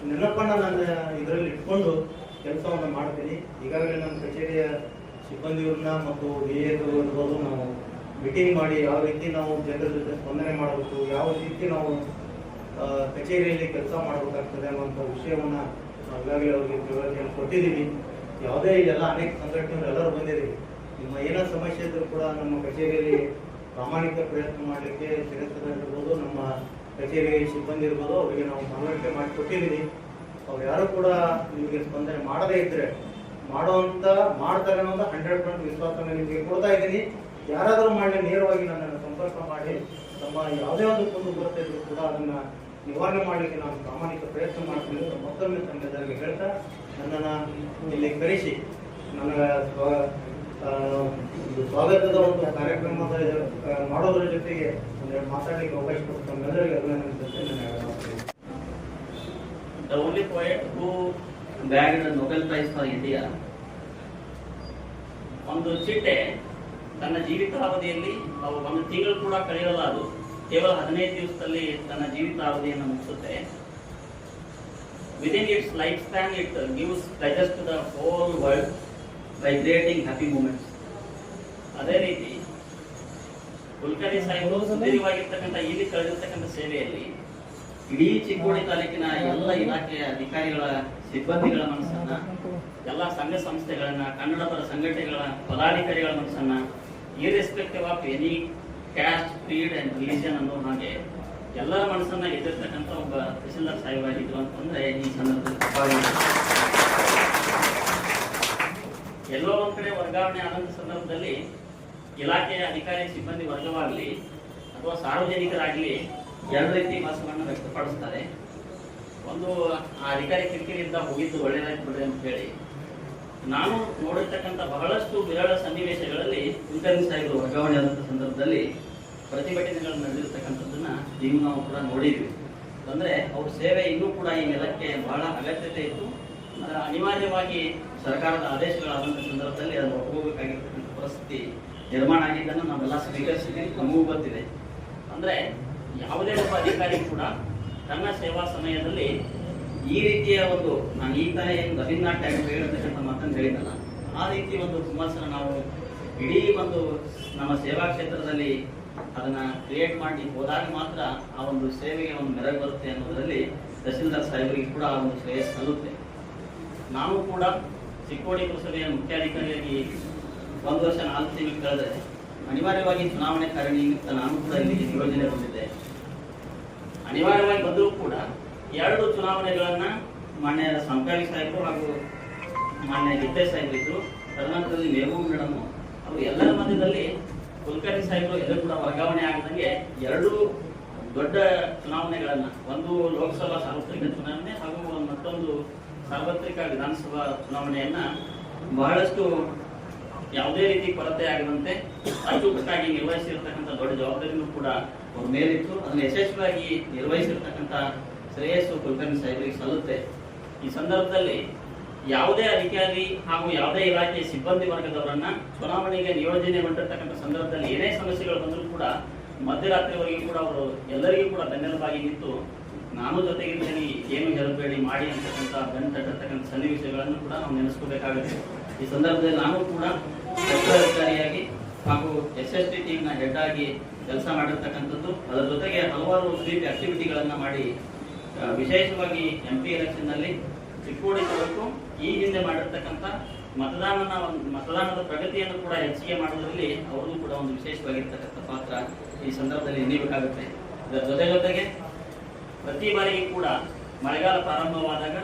Speaker 5: ನೆನಪನ್ನ ನಾನು ಇದರಲ್ಲಿ ಇಟ್ಕೊಂಡು ಕೆಲಸವನ್ನು ಮಾಡ್ತೀನಿ. ಈಗಾಗಲೇ ನಮ್ಮ ಕಚೇರಿಯ ಸಿಬ್ಬಂದಿಯವ್ರನ್ನ ಮತ್ತು ಇರ್ಬೋದು ನಾವು ಮೀಟಿಂಗ್ ಮಾಡಿ ಯಾವ ರೀತಿ ನಾವು ಜನರ ಜೊತೆ ಸ್ಪಂದನೆ ಮಾಡಬೇಕು, ಯಾವ ರೀತಿ ನಾವು ಕಚೇರಿಯಲ್ಲಿ ಕೆಲಸ ಮಾಡಬೇಕಾಗ್ತದೆ ಅನ್ನುವಂಥ ವಿಷಯವನ್ನ ಈಗಾಗಲೇ ಅವರಿಗೆ ತಿಳುವಳಿಕೆಯನ್ನು ಕೊಟ್ಟಿದ್ದೀವಿ. ಯಾವುದೇ ಎಲ್ಲ ಅನೇಕ ಸಂಘಟನೆಗಳು ಎಲ್ಲರೂ ಬಂದಿದ್ದೀವಿ. ನಿಮ್ಮ ಏನೋ ಸಮಸ್ಯೆ ಇದ್ದರೂ ಕೂಡ ನಮ್ಮ ಕಚೇರಿಯಲ್ಲಿ ಪ್ರಾಮಾಣಿಕ ಪ್ರಯತ್ನ ಮಾಡಲಿಕ್ಕೆ ಇರ್ಬೋದು ನಮ್ಮ ಕಚೇರಿ ಸಿಬ್ಬಂದಿ ಇರ್ಬೋದು, ಅವರಿಗೆ ನಾವು ಮನವರಿಕೆ ಮಾಡಿ ಕೊಟ್ಟಿದ್ದೀವಿ. ಅವ್ರು ಯಾರು ಕೂಡ ನಿಮಗೆ ಸ್ಪಂದನೆ ಮಾಡದೇ ಇದ್ರೆ ಮಾಡುವಂತ ಮಾಡ್ತಾರೆ ಅನ್ನೋದು ಹಂಡ್ರೆಡ್ ಪರ್ಸೆಂಟ್ ವಿಶ್ವಾಸ ನಿಮಗೆ ಕೊಡ್ತಾ ಇದ್ದೀನಿ. ಯಾರಾದರೂ ಮಾಡಲಿ, ನೇರವಾಗಿ ನನ್ನನ್ನು ಸಂಪರ್ಕ ಮಾಡಿ. ತಮ್ಮ ಯಾವುದೇ ಒಂದು ಕುಂದು ಕೊರತೆ ಇದ್ರೂ ಕೂಡ ಅದನ್ನ ನಿವಾರಣೆ ಮಾಡಲಿಕ್ಕೆ ನಾನು ಪ್ರಾಮಾಣಿಕ ಪ್ರಯತ್ನ ಮಾಡ್ತೀನಿ ಅಂತ ಮತ್ತೊಮ್ಮೆ ತಮ್ಮೆಲ್ಲರಿಗೆ ಹೇಳ್ತಾ ನನ್ನನ್ನು ಇಲ್ಲಿ ಕರೆಸಿ. ನನ್ನ ಸ್ವಾಗತದ ಒಂದು ಕಾರ್ಯಕ್ರಮದ ಮಾಡೋದ್ರ ಜೊತೆಗೆ ಒಂದೆರಡು ಮಾತಾಡಲಿಕ್ಕೆ ಅವಕಾಶ ಕೊಟ್ಟು ತಮ್ಮೆಲ್ಲರಿಗೆ ಅಭಿನಂದನೆ ನಾನು ಮಾಡ್ತೀನಿ
Speaker 6: the only Nobel prize for India. ಒಂದು ಚಿಟ್ಟೆ ತನ್ನ ಜೀವಿತಾವಧಿಯಲ್ಲಿ ಒಂದು ತಿಂಗಳು ಕೂಡ ಕಳೆಯಲ್ಲ ಅದು. ಕೇವಲ ಹದಿನೈದು ದಿವಸದಲ್ಲಿ ತನ್ನ ಜೀವಿತಾವಧಿಯನ್ನು ಮುಗಿಸುತ್ತೆ. Within its life span it digest to the whole world by creating happy moments ಅದೇ ರೀತಿ, ಕುಲಕರ್ಣಿ ಸಾಹೇಬರು ಸುದೀರ್ಘವಾಗಿರ್ತಕ್ಕಂಥ ಇಲ್ಲಿ ಕಳೆದಿರ್ತಕ್ಕಂಥ ಸೇವೆಯಲ್ಲಿ ಇಡೀ ಚಿಕ್ಕೋಡಿ ತಾಲೂಕಿನ ಎಲ್ಲ ಇಲಾಖೆಯ ಅಧಿಕಾರಿಗಳ ಸಿಬ್ಬಂದಿಗಳ ಮನಸ್ಸನ್ನ, ಎಲ್ಲ ಸಂಘ ಸಂಸ್ಥೆಗಳನ್ನ ಕನ್ನಡ ಪರ ಸಂಘಟನೆಗಳ ಪದಾಧಿಕಾರಿಗಳ ಮನಸ್ಸನ್ನ irrespective of any caste creed and religion ಅನ್ನೋ ಹಾಗೆ ಎಲ್ಲರ ಮನಸ್ಸನ್ನ ಎದುರ್ತಕ್ಕಂಥ ಒಬ್ಬ ತಹಸೀಲ್ದಾರ್ ಸಾಹೇಬರಾಗಿದ್ರು ಅಂತಂದ್ರೆ ಈ ಸಂದರ್ಭದಲ್ಲಿ. ಎಲ್ಲೋ ಒಂದ್ ಕಡೆ ವರ್ಗಾವಣೆ ಆದಂತ ಸಂದರ್ಭದಲ್ಲಿ ಇಲಾಖೆಯ ಅಧಿಕಾರಿ ಸಿಬ್ಬಂದಿ ವರ್ಗವಾಗಲಿ ಅಥವಾ ಸಾರ್ವಜನಿಕರಾಗಲಿ ಎರಡು ರೀತಿ ವಾಸವನ್ನು ವ್ಯಕ್ತಪಡಿಸ್ತಾರೆ. ಒಂದು, ಆ ಅಧಿಕಾರಿ ಕಿರಿಕಿರಿಯಿಂದ ಹೋಗಿದ್ದು ಒಳ್ಳೆಯದಾಗಿ ಬಿಡ್ರಿ ಅಂತ ಹೇಳಿ, ನಾನು ನೋಡಿರ್ತಕ್ಕಂಥ ಬಹಳಷ್ಟು ವಿರಳ ಸನ್ನಿವೇಶಗಳಲ್ಲಿ ಕುಲಕರ್ಣಿ ಸಾಹೇಬರು ವರ್ಗಾವಣೆ ಆದಂಥ ಸಂದರ್ಭದಲ್ಲಿ ಪ್ರತಿಭಟನೆಗಳು ನಡೆದಿರ್ತಕ್ಕಂಥದ್ದನ್ನ ನೀವು ನಾವು ಕೂಡ ನೋಡಿದ್ವಿ. ಅಂದ್ರೆ ಅವ್ರ ಸೇವೆ ಇನ್ನೂ ಕೂಡ ಈ ನೆಲಕ್ಕೆ ಬಹಳ ಅಗತ್ಯತೆ ಇತ್ತು. ಅನಿವಾರ್ಯವಾಗಿ ಸರ್ಕಾರದ ಆದೇಶಗಳಾದಂಥ ಸಂದರ್ಭದಲ್ಲಿ ಅದನ್ನು ಒಪ್ಕೋಬೇಕಾಗಿರ್ತಕ್ಕಂಥ ಪರಿಸ್ಥಿತಿ ನಿರ್ಮಾಣ ಆಗಿದ್ದನ್ನು ನಾವೆಲ್ಲ ಸ್ವೀಕರಿಸಿದ್ದೀವಿ ನಮಗೂ ಗೊತ್ತಿದೆ. ಅಂದ್ರೆ ಯಾವುದೇ ಒಬ್ಬ ಅಧಿಕಾರಿ ಕೂಡ ತನ್ನ ಸೇವಾ ಸಮಯದಲ್ಲಿ ಈ ರೀತಿಯ ಒಂದು ನಾನು ಈ ತರ ಏನು ರವೀಂದ್ರನಾಥ್ ಟ್ಯಾಗೋರ್ ಹೇಳ್ತಕ್ಕಂಥ ಮಾತನ್ನು ಹೇಳಿದಲ್ಲ ಆ ರೀತಿ ಒಂದು ಹುಮ್ಮಸ್ಸನ್ನು ನಾವು ಇಡೀ ಒಂದು ನಮ್ಮ ಸೇವಾ ಕ್ಷೇತ್ರದಲ್ಲಿ ಅದನ್ನ ಕ್ರಿಯೇಟ್ ಮಾಡಿ ಹೋದಾಗ ಮಾತ್ರ ಆ ಒಂದು ಸೇವೆಗೆ ಒಂದು ಮೆರಗು ಬರುತ್ತೆ ಅನ್ನೋದರಲ್ಲಿ ತಹಸೀಲ್ದಾರ್ ಸಾಹೇಬರಿಗೆ ಕೂಡ ಆ ಒಂದು ಶ್ರೇಯಸ್ ಸಲ್ಲುತ್ತೆ ನಾನು ಕೂಡ ಚಿಕ್ಕೋಡಿ ಪುರಸಭೆಯ ಮುಖ್ಯಾಧಿಕಾರಿಯಾಗಿ ಒಂದು ವರ್ಷ ನಾಲ್ಕು ತಿಂಗಳು ಕಳೆದರೆ ಅನಿವಾರ್ಯವಾಗಿ ಚುನಾವಣೆ ಕಾರಣ ನಾನು ಕೂಡ ಇಲ್ಲಿ ನಿಯೋಜನೆ ಅನಿವಾರ್ಯವಾಗಿ ಬಂದರೂ ಕೂಡ ಎರಡು ಚುನಾವಣೆಗಳನ್ನ ಮಾನ್ಯ ಸಂಕಾಲಿ ಸಾಹೇಬರು ಹಾಗೂ ಮಾನ್ಯ ಗಿದ್ದೆ ಸಾಹೇಬರು ಇದ್ರು, ತದನಂತರದಲ್ಲಿ ಮೇಘು ಮೇಡಮ್ ಅವರು ಎಲ್ಲರ ಮಧ್ಯದಲ್ಲಿ ಕುಲಕರ್ಣಿ ಸಾಹೇಬರು ಎಲ್ಲರೂ ಕೂಡ ವರ್ಗಾವಣೆ ಆಗದಂಗೆ ಎರಡು ದೊಡ್ಡ ಚುನಾವಣೆಗಳನ್ನ, ಒಂದು ಲೋಕಸಭಾ ಸಾರ್ವತ್ರಿಕ ಚುನಾವಣೆ ಹಾಗೂ ಮತ್ತೊಂದು ಸಾರ್ವತ್ರಿಕ ವಿಧಾನಸಭಾ ಚುನಾವಣೆಯನ್ನ ಬಹಳಷ್ಟು ಯಾವುದೇ ರೀತಿ ಕೊರತೆ ಆಗದಂತೆ ಅಚ್ಚುಕಟ್ಟಾಗಿ ನಿರ್ವಹಿಸಿರ್ತಕ್ಕಂಥ ದೊಡ್ಡ ಜವಾಬ್ದಾರಿನೂ ಕೂಡ ಅವ್ರ ಮೇಲಿತ್ತು. ಅದನ್ನು ಯಶಸ್ವಿಯಾಗಿ ನಿರ್ವಹಿಸಿರ್ತಕ್ಕಂಥ ಶ್ರೇಯಸ್ಸು ಕುಲಕರ್ಣಿ ಸಾಹೇಬರಿಗೆ ಸಲ್ಲುತ್ತೆ. ಈ ಸಂದರ್ಭದಲ್ಲಿ ಯಾವುದೇ ಅಧಿಕಾರಿ ಹಾಗೂ ಯಾವುದೇ ಇಲಾಖೆಯ ಸಿಬ್ಬಂದಿ ವರ್ಗದವರನ್ನ ಚುನಾವಣೆಗೆ ನಿಯೋಜನೆ ಮಾಡಿರ್ತಕ್ಕಂಥ ಸಂದರ್ಭದಲ್ಲಿ ಏನೇ ಸಮಸ್ಯೆಗಳು ಬಂದರೂ ಕೂಡ ಮಧ್ಯರಾತ್ರಿವರೆಗೂ ಕೂಡ ಅವರು ಎಲ್ಲರಿಗೂ ಕೂಡ ಬೆನ್ನೆಲುಬಾಗಿ ನಿಂತು ನಾನು ಜೊತೆಗಿದ್ದೇನೆ ಏನು ಹೇಳಬೇಡಿ, ಮಾಡಿ ಅಂತಕ್ಕಂಥ ಬೆನ್ನು ತಟ್ಟಿರ್ತಕ್ಕಂಥ ಸನ್ನಿವೇಶಗಳನ್ನು ಕೂಡ ನಾವು ನೆನೆಸ್ಕೋಬೇಕಾಗುತ್ತೆ. ಈ ಸಂದರ್ಭದಲ್ಲಿ ನಾನು ಕೂಡ ಅಧಿಕಾರಿಯಾಗಿ ಹಾಗೂ ಎಸ್ ಎಸ್ ಟಿ ಟೀಮ್ನ ಹೆಡ್ ಆಗಿ ಕೆಲಸ ಮಾಡಿರ್ತಕ್ಕಂಥದ್ದು. ಅದರ ಜೊತೆಗೆ ಹಲವಾರು ಸ್ವೀಪ್ ಆಕ್ಟಿವಿಟಿಗಳನ್ನು ಮಾಡಿ ವಿಶೇಷವಾಗಿ ಎಂ ಪಿ ಎಲೆಕ್ಷನ್ನಲ್ಲಿ ಚಿಕ್ಕೋಡಿ ತಾಲೂಕು ಈ ಹಿಂದೆ ಮಾಡಿರ್ತಕ್ಕಂಥ ಮತದಾನನ ಮತದಾನದ ಪ್ರಗತಿಯನ್ನು ಕೂಡ ಹೆಚ್ಚಿಗೆ ಮಾಡುವುದರಲ್ಲಿ ಅವ್ರಿಗೂ ಕೂಡ ಒಂದು ವಿಶೇಷವಾಗಿರ್ತಕ್ಕಂಥ ಪಾತ್ರ ಈ ಸಂದರ್ಭದಲ್ಲಿ ನೀಡಬೇಕಾಗುತ್ತೆ ಇದರ ಜೊತೆ ಜೊತೆಗೆ ಪ್ರತಿ ಬಾರಿಗೆ ಕೂಡ ಮಳೆಗಾಲ ಪ್ರಾರಂಭವಾದಾಗ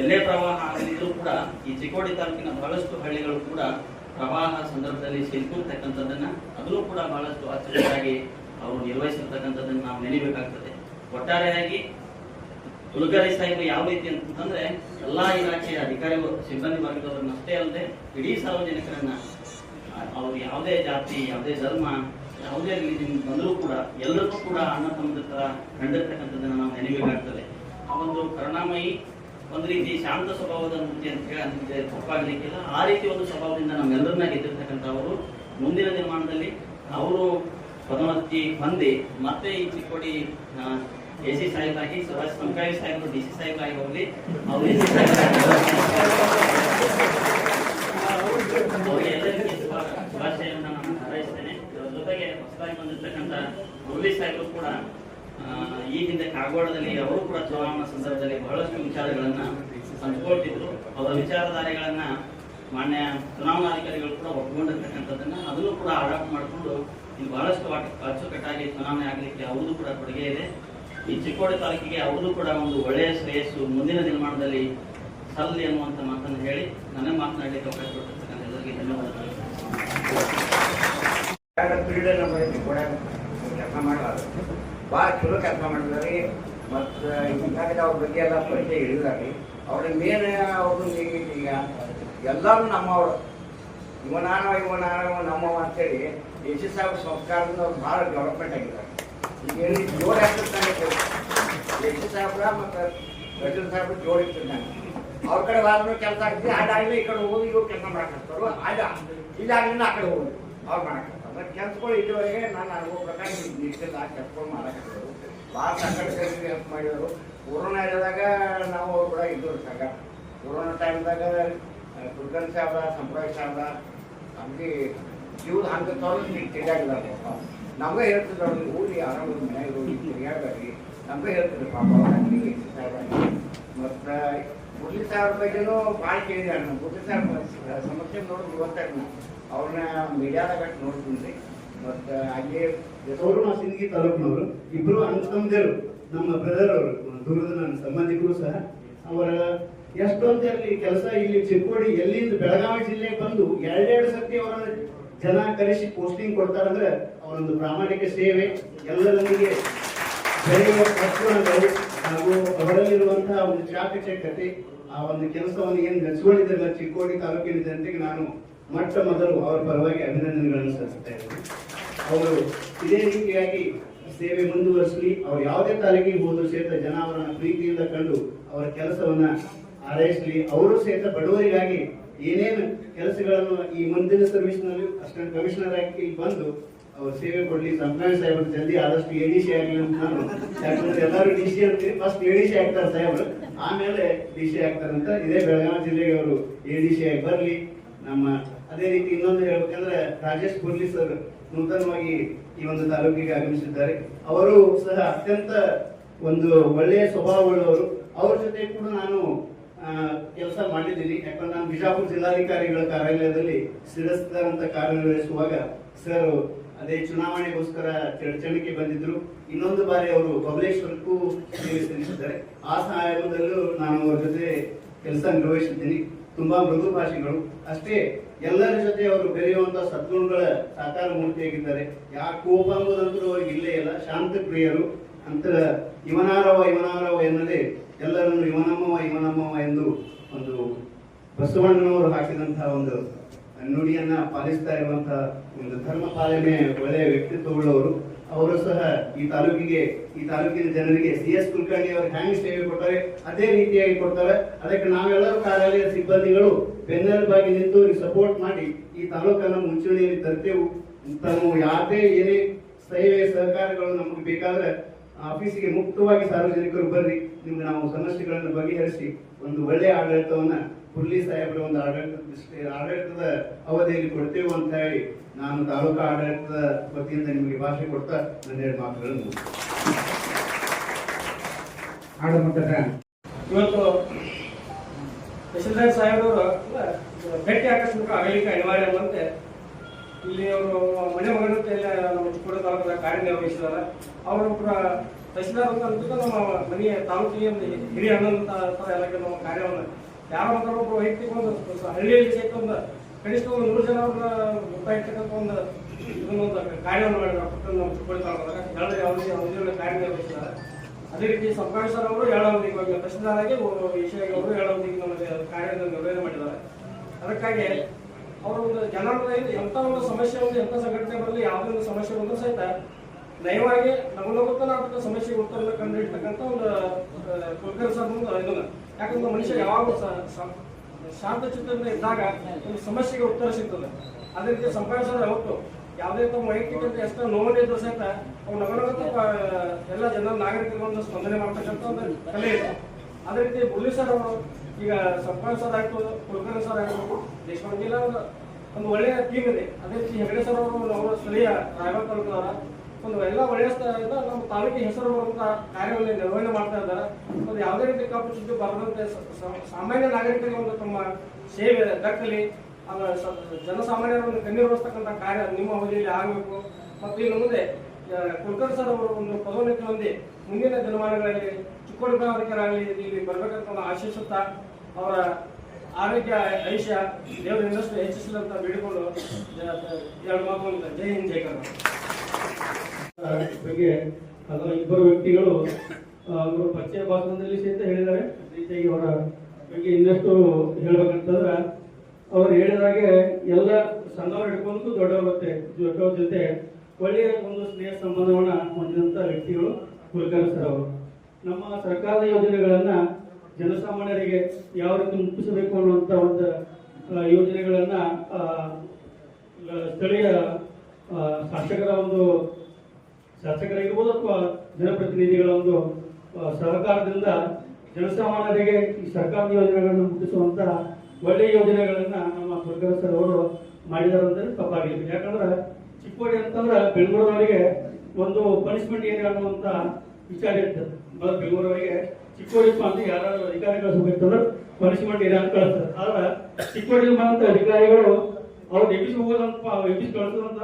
Speaker 6: ಎಲ್ಲೇ ಪ್ರವಾಹ ಆಗಲಿದ್ದರೂ ಕೂಡ ಈ ಚಿಕ್ಕೋಡಿ ತಾಲೂಕಿನ ಬಹಳಷ್ಟು ಹಳ್ಳಿಗಳು ಕೂಡ ಪ್ರವಾಹ ಸಂದರ್ಭದಲ್ಲಿ ಸಿಲುಕಿರ್ತಕ್ಕಂಥದ್ದನ್ನ ಅದನ್ನು ಕೂಡ ಬಹಳಷ್ಟು ಅಚ್ಚುಕಟ್ಟಾಗಿ ಅವರು ನಿರ್ವಹಿಸಿರ್ತಕ್ಕಂಥದ್ದನ್ನು ನಾವು ನೆನೆಯಬೇಕಾಗ್ತದೆ ಒಟ್ಟಾರೆಯಾಗಿ ಕುಲಕರ್ಣಿ ಸಾಹೇಬರು ಯಾವ ರೀತಿ ಅಂತಂದ್ರೆ ಎಲ್ಲಾ ಇಲಾಖೆಯ ಅಧಿಕಾರಿಗಳು, ಸಿಬ್ಬಂದಿ ವರ್ಗದವರನ್ನಷ್ಟೇ ಅಲ್ಲದೆ ಇಡೀ ಸಾರ್ವಜನಿಕರನ್ನ ಅವ್ರು ಯಾವುದೇ ಜಾತಿ, ಯಾವುದೇ ಧರ್ಮ, ಯಾವುದೇ ರಿಲಿಜನ್ ಬಂದರೂ ಕೂಡ ಎಲ್ಲರಿಗೂ ಕೂಡ ಅನ್ನ ತಮ್ಮದ ತರ ಕಂಡಿರ್ತಕ್ಕಂಥದ್ದನ್ನ ನಾವು ನೆನೆಯಬೇಕಾಗ್ತದೆ ಆ ಒಂದು ಕರುಣಾಮಯಿ ಒಂದು ರೀತಿ ಶಾಂತ ಸ್ವಭಾವದ ಮೂರ್ತಿ ಅಂತ ಹೇಳಿ ತಪ್ಪಾಗಲಿಕ್ಕಿಲ್ಲ. ಆ ರೀತಿ ಒಂದು ಸ್ವಭಾವದಿಂದ ನಮ್ಮೆಲ್ಲರನ್ನ ಗೆದ್ದಿರ್ತಕ್ಕಂಥವರು ಮುಂದಿನ ನಿರ್ಮಾಣದಲ್ಲಿ ಅವರು ಪದೋನ್ನತಿ ಹೊಂದಿ ಮತ್ತೆ ಈ ಚಿಕ್ಕೋಡಿ ಎ ಸಿ ಸಾಹೇಬರಾಗಿ ಸುಭಾಷ್ ಸಂಕಾಯಿ ಸಾಹೇಬರು, ಡಿ ಸಿ ಸಾಹಿಬ್ಲಾಗಿ ಹೋಗಲಿ. ಅವರು ಎಲ್ಲರಿಗೂ ಶುಭ- ಶುಭಾಶಯವನ್ನು ನಾನು ಹಾರೈಸ್ತೇನೆ ಇದರ ಜೊತೆಗೆ ಹೊಸದಾಗಿ ಬಂದಿರ್ತಕ್ಕಂಥ ಮುರಳಿ ಸಾಹೇಬರು ಕೂಡ ಆ, ಈ ಹಿಂದೆ ಕಾಗವಾಡದಲ್ಲಿ ಅವರು ಕೂಡ ಚುನಾವಣಾ ಸಂದರ್ಭದಲ್ಲಿ ಬಹಳಷ್ಟು ವಿಚಾರಗಳನ್ನ ಹಂಚಿಕೊಳ್ತಿದ್ರು ಅವರ ವಿಚಾರಧಾರೆಗಳನ್ನ ಮಾನ್ಯ ಚುನಾವಣಾಧಿಕಾರಿಗಳು ಕೂಡ ಒಪ್ಪಿಕೊಂಡಿರ್ತಕ್ಕಂಥದ್ದನ್ನ ಅದನ್ನು ಕೂಡ ಅಡಾಪ್ಟ್ ಮಾಡಿಕೊಂಡು ಇಲ್ಲಿ ಬಹಳಷ್ಟು ಅಚ್ಚುಕಟ್ಟಾಗಿ ಚುನಾವಣೆ ಆಗಲಿಕ್ಕೆ ಅವರು ಕೂಡ ಕೊಡುಗೆ ಇದೆ. ಈ ಚಿಕ್ಕೋಡಿ ತಾಲೂಕಿಗೆ ಅವರು ಕೂಡ ಒಂದು ಒಳ್ಳೆಯ ಶ್ರೇಯಸ್ಸು ಮುಂದಿನ ನಿರ್ಮಾಣದಲ್ಲಿ ಸಲ್ಲಿ ಅನ್ನುವಂಥ ಮಾತನ್ನು ಹೇಳಿ ನನ್ನ ಮಾತನಾಡಲಿಕ್ಕೆ ಅವಕಾಶ ಕೊಟ್ಟಿರ್ತಕ್ಕಂಥ ಎಲ್ಲರಿಗೆ ಧನ್ಯವಾದಗಳು.
Speaker 4: ಕ್ರೀಡೆ ನಮ್ಮ ಕೆಲಸ ಮಾಡಲಾರ ಭಾಳ ಚಲೋ ಕೆಲಸ ಮಾಡಿದಾರೆ. ಮತ್ತು ಹಿಂಗಾಗಿ ಅವ್ರ ಬಗ್ಗೆ ಎಲ್ಲ ಪರಿಚಯ ಹಿಡಿದಾರೆ ಅವ್ರ ಮೇನ್ ಅವ್ರು ಈಗ ಎಲ್ಲರೂ ನಮ್ಮವ್ರು. ಇವನಾನ ಇವನಾನವ ನಮ್ಮವ ಅಂತೇಳಿ ಎಸ್ ಸಾಹೇಬ್ ಸಂಸ್ಕಾರದಿಂದ ಅವ್ರು ಭಾಳ ಡೆವಲಪ್ಮೆಂಟ್ ಆಗಿದ್ದಾರೆ ಈಗ ಏನು ಜೋರು ಆಗ್ತಿರ್ತಾನೆ ಎಸ್ ಸಾಹೇಬ್ರ ಮತ್ತು ರಜನ್ ಸಾಹೇಬ್ರ ಜೋರು ಇರ್ತಿದ್ದಾನೆ ಅವ್ರ ಕಡೆ ಆದ್ರೂ ಕೆಲಸ ಆಗ್ತದೆ ಅದಾಗಲಿ ಈ ಕಡೆ ಹೋಗಿ ಇವ್ರು ಕೆಲಸ ಮಾಡಕ್ಕಾಗ್ತಾರೋ ಅದ ಇದಾಗಲಿಲ್ಲ ಆ ಕಡೆ ಹೋಗಿ ಅವ್ರು ಮಾಡಕ್ಕಾಗ್ತಾರೆ ಮತ್ತು ಕೆಲ್ಸಗಳು ಇಲ್ಲಿವರೆಗೆ ನಾನು ಅನುಭವ ಪ್ರಕಾರ ನಿಟ್ಟಿಲ್ಲ ಕೆಲ್ಸಗಳು ಮಾಡಕ್ಕಾಗ್ತದೆ ಭಾಳ ಸಂಕಟದಲ್ಲಿ ಹೆಲ್ಪ್ ಮಾಡಿದರು ಕೊರೋನಾ ಇರೋದಾಗ ನಾವು ಅವ್ರು ಕೂಡ ಇದ್ದವ್ರು ಸಾಗ ಕೊರೋನಾ ಟೈಮ್ದಾಗ ಕುಲ್ಕರ್ಣಿ ಸಾಹೇಬ್ರ, ಸಂಪ್ರದಾಯ ಸಾಹೇಬ್ರ ನಮಗೆ ಜೀವದ ಹಂಗೆ ತೋರಿಸಿ ತಿರುಗಾಡಿದ್ದಾರೆ ನಮ್ಗೆ ಹೇಳ್ತಿದ್ರು ಅವ್ರಿಗೆ ಊರಿ ಆರಾಮ ಮನೆಯಾಗ ಹೋಗಿ ತಿರುಗಾಡ್ಬೇಡಿ ನಮ್ಗೆ ಹೇಳ್ತಿದ್ರು ಪಾಪ ಅವ್ರಿಗೆ ಮತ್ತು ಮುರಳಿ ಸಾಹೇಬ್ರ ಬಗ್ಗೆನೂ ಭಾಳ ಕೇಳಿದ್ದಾರೆ ನಾವು ಮುರಳಿ ಸಾಹೇಬ್ರ ಸಮಸ್ಯೆ ನೋಡೋದು ಗೊತ್ತಾಗ ಅವ್ರನ್ನ ಮೀಡಿಯಾದಾಗ ನೋಡ್ತೀನಿ ಮತ್ತು ಅಲ್ಲಿ
Speaker 7: ಸೌರಮ ಸಿಂದಗಿ ತಾಲೂಕಿನವರು ಇಬ್ರು ಅಣ್ಣ ನಮ್ಮ ಬ್ರದರ್ ಅವರು ದೂರದ ನನ್ನ ಸಂಬಂಧಿಕರು ಸಹ ಅವರ ಎಷ್ಟೊಂದು ಕೆಲಸ ಇಲ್ಲಿ ಚಿಕ್ಕೋಡಿ ಎಲ್ಲಿಂದ ಬೆಳಗಾವಿ ಜಿಲ್ಲೆಗೆ ಬಂದು ಎರಡೆರಡು ಸರ್ತಿ ಅವರ ಜನ ಕರೆಸಿ ಪೋಸ್ಟಿಂಗ್ ಕೊಡ್ತಾರಂದ್ರೆ ಅವರೊಂದು ಪ್ರಾಮಾಣಿಕ ಸೇವೆ. ಎಲ್ಲರೊಂದಿಗೆ ಬೆಳೆಯುವ ಹಾಗೂ ಅವರಲ್ಲಿರುವಂತಹ ಒಂದು ಚಾಕಚಕ್ಯತೆ, ಆ ಒಂದು ಕೆಲಸವನ್ನು ಏನು ಮೆಚ್ಚಿಕೊಂಡಿದ್ದಲ್ಲ ಚಿಕ್ಕೋಡಿ ತಾಲೂಕಿನ ಜನತೆಗೆ ನಾನು ಮೊಟ್ಟ ಮೊದಲು ಅವರ ಪರವಾಗಿ ಅಭಿನಂದನೆಗಳನ್ನು ಸಲ್ಲಿಸ್ತಾ ಅವರು ಇದೇ ರೀತಿಯಾಗಿ ಸೇವೆ ಮುಂದುವರಿಸಲಿ, ಅವರು ಯಾವುದೇ ತಾಲೂಕಿಗೆ ಹೋದರೂ ಸಹಿತ ಜನ ಅವರನ್ನು ಪ್ರೀತಿಯಿಂದ ಕಂಡು ಅವರ ಕೆಲಸವನ್ನು ಹಾರೈಸಲಿ ಅವರು ಸಹಿತ ಬಡವರಿಗಾಗಿ ಏನೇನು ಕೆಲಸಗಳನ್ನು ಈ ಮುಂದಿನ ಸರ್ವಿಸ್ನಲ್ಲಿ ಅಸಿಸ್ಟೆಂಟ್ ಕಮಿಷನರ್ ಆಗಿ ಬಂದು ಅವರು ಸೇವೆ ಕೊಡಲಿ. ಸಂಕ್ರಾಂತಿ ಸಾಹೇಬರು ಜಲ್ದಿ ಆದಷ್ಟು ಎ ಡಿ ಸಿ ಆಗಲಿ ಅಂತ ನಾನು ಯಾಕಂದ್ರೆ ಎಲ್ಲರೂ D C first A D C ಆಗ್ತಾರೆ ಸಾಹೇಬರು, ಆಮೇಲೆ ಡಿ ಸಿ ಆಗ್ತಾರಂತ ಇದೇ ಬೆಳಗಾವಿ ಜಿಲ್ಲೆಗೆ ಅವರು ಎ ಡಿ ಸಿ ಆಗಿ ಬರಲಿ. ನಮ್ಮ ಅದೇ ರೀತಿ ಇನ್ನೊಂದು ಹೇಳ್ಬೇಕಂದ್ರೆ ರಾಜೇಶ್ ಪುರ್ಲಿ ಸರ್ ನೂತನವಾಗಿ ಈ ಒಂದು ತಾಲೂಕಿಗೆ ಆಗಮಿಸಿದ್ದಾರೆ. ಅವರು ಸಹ ಅತ್ಯಂತ ಒಂದು ಒಳ್ಳೆಯ ಸ್ವಭಾವವುಳ್ಳವರು. ಅವ್ರ ಜೊತೆ ಕೂಡ ನಾನು ಕೆಲಸ ಮಾಡಿದ್ದೀನಿ. ಯಾಕಂದ್ರೆ ನಾನು ಬಿಜಾಪುರ ಜಿಲ್ಲಾಧಿಕಾರಿಗಳ ಕಾರ್ಯಾಲಯದಲ್ಲಿ ಸ್ಥಿರಸ್ಥರಂತ ಕಾರ್ಯನಿರ್ವಹಿಸುವಾಗ ಸರ್ ಅದೇ ಚುನಾವಣೆಗೋಸ್ಕರ ಚರ್ಚಣಿಕೆ ಬಂದಿದ್ರು. ಇನ್ನೊಂದು ಬಾರಿ ಅವರು ಬಬಲೇಶ್ವರಕ್ಕೂ ಸೇವೆ ಸಲ್ಲಿಸಿದ್ದಾರೆ. ಆ ಸಹಾಯದಲ್ಲೂ ನಾನು ಅವ್ರ ಜೊತೆ ಕೆಲಸ ನಿರ್ವಹಿಸಿದ್ದೀನಿ. ತುಂಬಾ ಮೃದು ಭಾಷೆಗಳು. ಅಷ್ಟೇ ಎಲ್ಲರ ಜೊತೆ ಅವರು ಬೆರೆಯುವಂತ ಸದ್ಗುಣಗಳ ಸಾಕಾರ ಮೂರ್ತಿಯಾಗಿದ್ದಾರೆ ಯಾರು ಕೋಪ ಎಂಬುದಂತೂ ಅವ್ರಿಗೆ ಇಲ್ಲೇ ಇಲ್ಲ. ಶಾಂತ ಪ್ರಿಯರು ಅಂತ ಇವನಾರವ ಇವನಾರವ ಎನ್ನದೆ ಎಲ್ಲರನ್ನು ಇವನಮ್ಮವ ಇವನಮ್ಮವ ಎಂದು ಒಂದು ಬಸವಣ್ಣನವರು ಹಾಕಿದಂತಹ ಒಂದು ನುಡಿಯನ್ನ ಪಾಲಿಸ್ತಾ ಇರುವಂತಹ ಒಂದು ಧರ್ಮ ಪಾಲನೆ ಒಳ್ಳೆಯ ವ್ಯಕ್ತಿತ್ವವುಳ್ಳವರು. ಅವರು ಸಹ ಈ ತಾಲೂಕಿಗೆ, ಈ ತಾಲೂಕಿನ ಜನರಿಗೆ ಸಿ ಎಸ್ ಕುಲಕರ್ಣಿ ಅವರು ಹ್ಯಾಂಗ್ ಸೇವೆ ಕೊಡ್ತಾರೆ, ಅದೇ ರೀತಿಯಾಗಿ ಕೊಡ್ತಾರೆ. ಅದಕ್ಕೆ ನಾವೆಲ್ಲರೂ ಕಾರ್ಯಾಲಯ ಸಿಬ್ಬಂದಿಗಳು ಬೆನ್ನೆಲುಬಾಗಿ ನಿಂತು ಸಪೋರ್ಟ್ ಮಾಡಿ ಈ ತಾಲೂಕನ್ನು ಮುಂಚೂಣಿಯಲ್ಲಿ ತರ್ತೇವು. ತಾವು ಯಾವುದೇ ಏನೇ ಸೇವೆ ಸಹಕಾರಗಳು ನಮಗೆ ಬೇಕಾದ್ರೆ ಆಫೀಸಿಗೆ ಮುಕ್ತವಾಗಿ ಸಾರ್ವಜನಿಕರು ಬರ್ರಿ. ನಿಮ್ಗೆ ನಾವು ಸಮಸ್ಯೆಗಳನ್ನು ಬಗೆಹರಿಸಿ ಒಂದು ಒಳ್ಳೆಯ ಆಡಳಿತವನ್ನ ಹುರ್ಲಿ ಸಾಹೇಬರ ಒಂದು ಆಡಳಿತ ದೃಷ್ಟಿ- ಆಡಳಿತದ ಅವಧಿಯಲ್ಲಿ ಕೊಡ್ತೇವೆ ಅಂತ ಹೇಳಿ ನಾನು ತಾಲೂಕು ಆಡಳಿತದ ವತಿಯಿಂದ ನಿಮಗೆ ಭಾಷೆ ಕೊಡ್ತಾ ನನ್ನ ಎರಡು ಮಾತುಗಳನ್ನು.
Speaker 8: ಇವತ್ತು ತಹಶೀಲ್ದಾರ್ ಸಾಹೇಬ್ರವರು ಭೇಟಿ ಆಕಸ್ಮಿಕ ಆಗಲಿಕ್ಕೆ ಅನಿವಾರ್ಯ ಎಂಬಂತೆ ಇಲ್ಲಿ ಅವರು ಮನೆ ಮಗನ ಕೈಯಲ್ಲಿ ನಮ್ಮ ಚಿಕ್ಕೋಡ ತಾಲೂಕದ ಕಾರ್ಯನಿರ್ವಹಿಸಿದ್ದಾರೆ ಅವರು ಕೂಡ ತಹಸೀಲ್ದಾರ್ ಅಂತ ನಮ್ಮ ಮನೆಯ ತಾಲೂಕಿಗೆ ಒಂದು ಹಿರಿಯ ಅಣ್ಣಂತ ಎಲ್ಲ ನಮ್ಮ ಕಾರ್ಯವನ್ನು ಯಾರ ಒಬ್ಬರು ವೈಯಕ್ತಿಕ ಒಂದು ಹಳ್ಳಿಯಲ್ಲಿ ಸಹಿತ ಒಂದು ಕನಿಷ್ಠ ಒಂದು ನೂರು ಜನ ಅವ್ರನ್ನ ಗೊತ್ತಾಗಿರ್ತಕ್ಕಂಥ ಒಂದು ಇದನ್ನೊಂದು ಕಾರ್ಯವನ್ನು ಮಾಡಿದ್ರು. ಪಕ್ಕದ ನಾವು ಚಿಕ್ಕಬಳ್ಳಿ ತಾಲೂಕದಾಗ ಅವಧಿ ಯಾವುದೇ ಕಾರ್ಯ ಕಾರ್ಯನಿರ್ವಹಿಸಿದ್ದಾರೆ ಅದೇ ರೀತಿ ಸರ್ ಅವರು ಏಳಾವಧಿಗೆ ಇವಾಗ ತಹಸೀಲ್ದಾರಾಗಿ ವಿಷಯ ಅವರು ಏಳಾವಧಿಗೆ ನಮಗೆ ಕಾರ್ಯದ ನಿರ್ವಹಣೆ ಮಾಡಿದ್ದಾರೆ. ಅದಕ್ಕಾಗಿ ಅವರು ಒಂದು ಜನರ ಎಂಥ ಒಂದು ಸಮಸ್ಯೆ ಒಂದು ಎಂಥ ಸಂಘಟನೆ ಬರಲಿ ಯಾವುದೇ ಒಂದು ಸಮಸ್ಯೆ ಬಂದರೂ ಸಹಿತ ನಯವಾಗಿ ನಮ್ಮ ಲೋಕ ಸಮಸ್ಯೆಗೆ ಕಂಡು ಹಿಡತಕ್ಕಂಥ ಒಂದು ಕುಲಕರ್ಣಿ ಇದನ್ನ ಯಾಕಂದ್ರೆ ಮನುಷ್ಯ ಯಾವಾಗ ಶಾಂತ ಚಿತ್ತದಿಂದ ಇದ್ದಾಗ ಒಂದು ಸಮಸ್ಯೆಗೆ ಉತ್ತರ ಸಿಗ್ತದೆ. ಅದೇ ರೀತಿ ಸಂಪಾದಿಸೋದು ಹೊತ್ತು ಯಾವುದೇ ತಮ್ಮ ವೈಯಕ್ತಿಕ ಎಷ್ಟೋ ನೋವಿದ್ರು ಸಹಿತ ಅವ್ರು ನಗನಗತ ಎಲ್ಲ ಜನ ಒಂದು ಸ್ಪಂದನೆ ಮಾಡ್ತಕ್ಕಂಥ ಒಂದು ಕಲೆ ಇದೆ. ಅದೇ ರೀತಿ ಬುಳ್ಳಿ ಸರ್ ಅವರು ಈಗ ಸಂಪಾದ ಸರ್ ಆಯ್ತು ಕುಲಕರ್ಣಿ ಸರ್ ಆಯ್ತು ದೇಶಪಾಂಡೆ ಜಿಲ್ಲಾ ಒಂದು- ಒಳ್ಳೆಯ ಟೀಮ್ ಇದೆ. ಅದೇ ರೀತಿ ಹೆಗಡೆ ಸರ್ ಅವರು ನಮ್ಮ ಸ್ಥಳೀಯ ರಾಯಬಾಗ್ ತಾಲೂಕದವರ ಒಂದು ಎಲ್ಲ ಸ್ಥಳದಿಂದ ನಮ್ಮ ತಾಲೂಕಿನ ಹೆಸರು ಬರುವಂತ ಕಾರ್ಯವನ್ನು ನಿರ್ವಹಣೆ ಮಾಡ್ತಾ ಇದ್ದಾರೆ. ಒಂದು ಯಾವುದೇ ರೀತಿ ಕಪ್ಪು ಚುಚ್ಚು ಬರದಂತೆ ಸಾಮಾನ್ಯ ನಾಗರಿಕರಿಗೆ ಒಂದು ತಮ್ಮ ಸೇವೆ ದಕ್ಕಲಿ ಜನಸಾಮಾನ್ಯರ ಒಂದು ಕಣ್ಣೀರು ಕಾರ್ಯ ನಿಮ್ಮ ಅವಧಿಯಲ್ಲಿ ಆಗಬೇಕು. ಮತ್ತು ಇನ್ನು ಮುಂದೆ ಕುಲಕರ್ಣಿ ಸರ್ ಅವರು ಒಂದು ಪದೋನ್ನತಿ ಹೊಂದಿ ಮುಂದಿನ ದಿನಮಾನಗಳಲ್ಲಿ ಚಿಕ್ಕೋಡಿಗಾರಿಕರಾಗಲಿ ಇಲ್ಲಿ ಬರಬೇಕಂತ ಒಂದು ಆಶಿಸುತ್ತಾ ಅವರ ಆರೋಗ್ಯ ಐಷ್ಯ ದೇವರ ಇನ್ನಷ್ಟು ಹೆಚ್ಚಿಸಲಿ ಅಂತ ಬೇಡಿಕೊಂಡು ಎರಡು ಮಾತು ಜೈ ಹಿಂದ್, ಜೈ ಕರ್ನಾಟಕ.
Speaker 9: ಬಗ್ಗೆ ಅಥವಾ ಇಬ್ಬರು ವ್ಯಕ್ತಿಗಳು ಅವರು ಪರಿಚಯ ಭಾಷಣದಲ್ಲಿ ಸಹಿತ ಹೇಳಿದ್ದಾರೆ. ಅದೇ ರೀತಿಯಾಗಿ ಅವರ ಬಗ್ಗೆ ಇನ್ನಷ್ಟು ಹೇಳ್ಬೇಕಂತಂದ್ರೆ, ಅವ್ರು ಹೇಳಿದಾಗೆ ಎಲ್ಲ ಸಣ್ಣವ್ರು ಹಿಡ್ಕೊಂಡು ದೊಡ್ಡವ್ರ ಜೊತೆ ದೊಡ್ಡವ್ರ ಜೊತೆ ಒಳ್ಳೆಯ ಒಂದು ಸ್ನೇಹ ಸಂಬಂಧವನ್ನ ಹೊಂದಿದಂತ ವ್ಯಕ್ತಿಗಳು ಕುಲಕರ್ಣಿ ಸರ್ ಅವರು. ನಮ್ಮ ಸರ್ಕಾರದ ಯೋಜನೆಗಳನ್ನ ಜನಸಾಮಾನ್ಯರಿಗೆ ಯಾವ ರೀತಿ ಮುಟ್ಟಿಸಬೇಕು ಅನ್ನುವಂಥ ಒಂದು ಯೋಜನೆಗಳನ್ನು ಸ್ಥಳೀಯ ಶಾಸಕರ ಒಂದು ಶಾಸಕರಾಗಿರ್ಬೋದು ಅಥವಾ ಜನಪ್ರತಿನಿಧಿಗಳ ಒಂದು ಸಹಕಾರದಿಂದ ಜನಸಾಮಾನ್ಯರಿಗೆ ಈ ಸರ್ಕಾರದ ಯೋಜನೆಗಳನ್ನು ಮುಟ್ಟಿಸುವಂತ ಒಳ್ಳೆಯ ಯೋಜನೆಗಳನ್ನ ನಮ್ಮ ಸರ್ಕಾರ ಸರ್ ಅವರು ಮಾಡಿದ್ದಾರೆ ಅಂದ್ರೆ ತಪ್ಪಾಗಿಲ್ಲ. ಯಾಕಂದ್ರೆ ಚಿಕ್ಕೋಡಿ ಅಂತಂದ್ರೆ ಬೆಂಗಳೂರವರಿಗೆ ಒಂದು ಪನಿಷ್ಮೆಂಟ್ ಏರಿಯಾ ಅನ್ನುವಂತ ವಿಚಾರ ಇರ್ತದೆ. ಬೆಂಗಳೂರವರಿಗೆ ಚಿಕ್ಕೋಡಿಪ್ಪ ಅಂತ ಯಾರು ಅಧಿಕಾರಿಗಳು ಹೋಗಿರ್ತಂದ್ರೆ ಪನಿಷ್ಮೆಂಟ್ ಏರಿಯಾ ಅಂತ ಕಳಿಸ್ತಾರೆ ಆದ್ರೆ ಚಿಕ್ಕೋಡಿ ಬಂದಂತ ಅಧಿಕಾರಿಗಳು ಅವ್ರು ಎಬ್ಬಿಸಿ ಹೋಗೋದಂತ ಎಬ್ಬಿಸಿ ಕಳಿಸೋದಂತ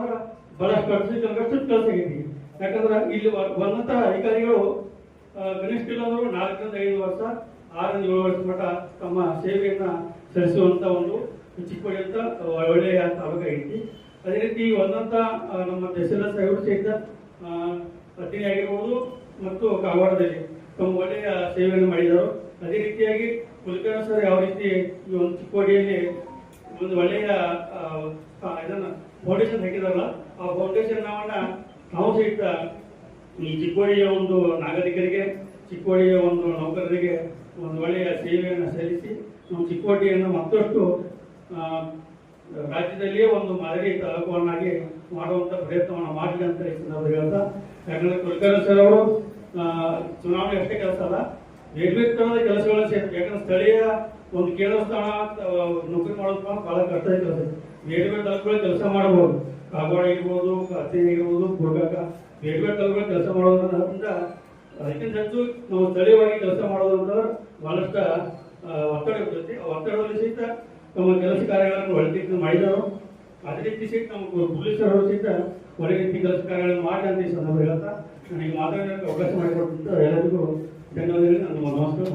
Speaker 9: ಬಹಳಷ್ಟು ಕಳಿಸಿ ಕಳ್ಸಿ ಕಳ್ಸಾಗೈತಿ ಯಾಕಂದ್ರೆ ಇಲ್ಲಿ ಬಂದಂತಹ ಬಂದಂತ ಅಧಿಕಾರಿಗಳು ಕನಿಷ್ಠ ಇಲ್ಲಂದ್ರು ನಾಲ್ಕರಿಂದ ಐದು ವರ್ಷ, ಆರರಿಂದ ಏಳು ವರ್ಷ ಮಟ್ಟ ತಮ್ಮ ಸೇವೆಯನ್ನ ಸಲ್ಲಿಸುವಂತ ಒಂದು ಅಂತ ಒಳ್ಳೆಯ ತಾಲೂಕು ಐತಿ. ಅದೇ ರೀತಿ ಒಂದಂತ ನಮ್ಮ ತಹಸೀಲ್ದಾರ್ ಸಾಹೇಬರು ಸಹಿತ ಪತ್ನಿ ಆಗಿರ್ಬೋದು ಮತ್ತು ಕಾಗವಾಡದಲ್ಲಿ ತಮ್ಮ ಒಳ್ಳೆಯ ಸೇವೆಯನ್ನು ಮಾಡಿದರು. ಅದೇ ರೀತಿಯಾಗಿ ಕುಲಕರ್ಣ ಸರ್ ಯಾವ ರೀತಿ ಈ ಒಂದು ಚಿಕ್ಕೋಡಿಯಲ್ಲಿ ಒಂದು ಒಳ್ಳೆಯ ಇದನ್ನ ಫೌಂಡೇಶನ್ ಹಾಕಿದಾರಲ್ಲ, ಆ ಫೌಂಡೇಶನ್ ನಾವನ್ನ ನಾವು ಸಹಿತ ಈ ಚಿಕ್ಕೋಡಿಯ ಒಂದು ನಾಗರಿಕರಿಗೆ, ಚಿಕ್ಕೋಡಿಯ ಒಂದು ನೌಕರರಿಗೆ ಒಂದು ಒಳ್ಳೆಯ ಸೇವೆಯನ್ನು ಸಲ್ಲಿಸಿ ನಮ್ಮ ಚಿಕ್ಕೋಟಿಯನ್ನು ಮತ್ತಷ್ಟು ರಾಜ್ಯದಲ್ಲಿಯೇ ಒಂದು ಮಾದರಿ ತಾಲೂಕುವನ್ನಾಗಿ ಮಾಡುವಂಥ ಪ್ರಯತ್ನವನ್ನು ಮಾಡಲಿ ಅಂತ ಈ ಸಂದರ್ಭದಲ್ಲಿ ಹೇಳ್ತಾ, ಯಾಕಂದರೆ ಸರ್ ಅವರು ಚುನಾವಣೆ ಅಷ್ಟೇ ಕೆಲಸ ಅಲ್ಲ ನಿರ್ಮಿತವಾದ ಕೆಲಸಗಳು ಯಾಕಂದ್ರೆ ಸ್ಥಳೀಯ ಒಂದು ಕೇಂದ್ರ ಸ್ಥಾನ ನೌಕರಿ ಮಾಡೋದು ಬಹಳ ಕಷ್ಟದ ಇರ್ತದೆ ಬೇರೆ ತಾಲೂಕುಗಳಲ್ಲಿ ಕೆಲಸ ಮಾಡಬಹುದು. ಕಾಗವಾಡ ಇರ್ಬೋದು ಕತ್ತಿ ಇರ್ಬೋದು ಗುರುಗಾಕ ಬೇರೆ ಬೇರೆ ಕೆಲಸ ಮಾಡೋದ್ರಿಂದ ಅದಕ್ಕಿಂತ ಹೆಚ್ಚು ನಾವು ಸ್ಥಳೀಯವಾಗಿ ಕೆಲಸ ಮಾಡೋದ್ರಿಂದ ಬಹಳಷ್ಟು ಒತ್ತಡ ಇರ್ತೈತಿ. ಒತ್ತಡದಲ್ಲಿ ಸಹಿತ ನಮ್ಮ ಕೆಲಸ ಕಾರ್ಯಗಳನ್ನು ರೀತಿ ಮಾಡಿದರು. ಅದೇ ರೀತಿ ಸಹಿತ ನಮ್ಮ ಪೊಲೀಸರು ಸಹಿತ ರೀತಿ ಕೆಲಸ ಕಾರ್ಯಗಳನ್ನು ಮಾಡಿ ಅಂತ ಈ ಸಂದರ್ಭ ಹೇಳ್ತಾ, ನನಗೆ ಮಾತಾಡೋಕೆ ಅವಕಾಶ ಮಾಡಿಕೊಟ್ಟಂತ ಎಲ್ಲರಿಗೂ ಧನ್ಯವಾದಗಳು. ನನ್ನ ನಮಸ್ಕಾರ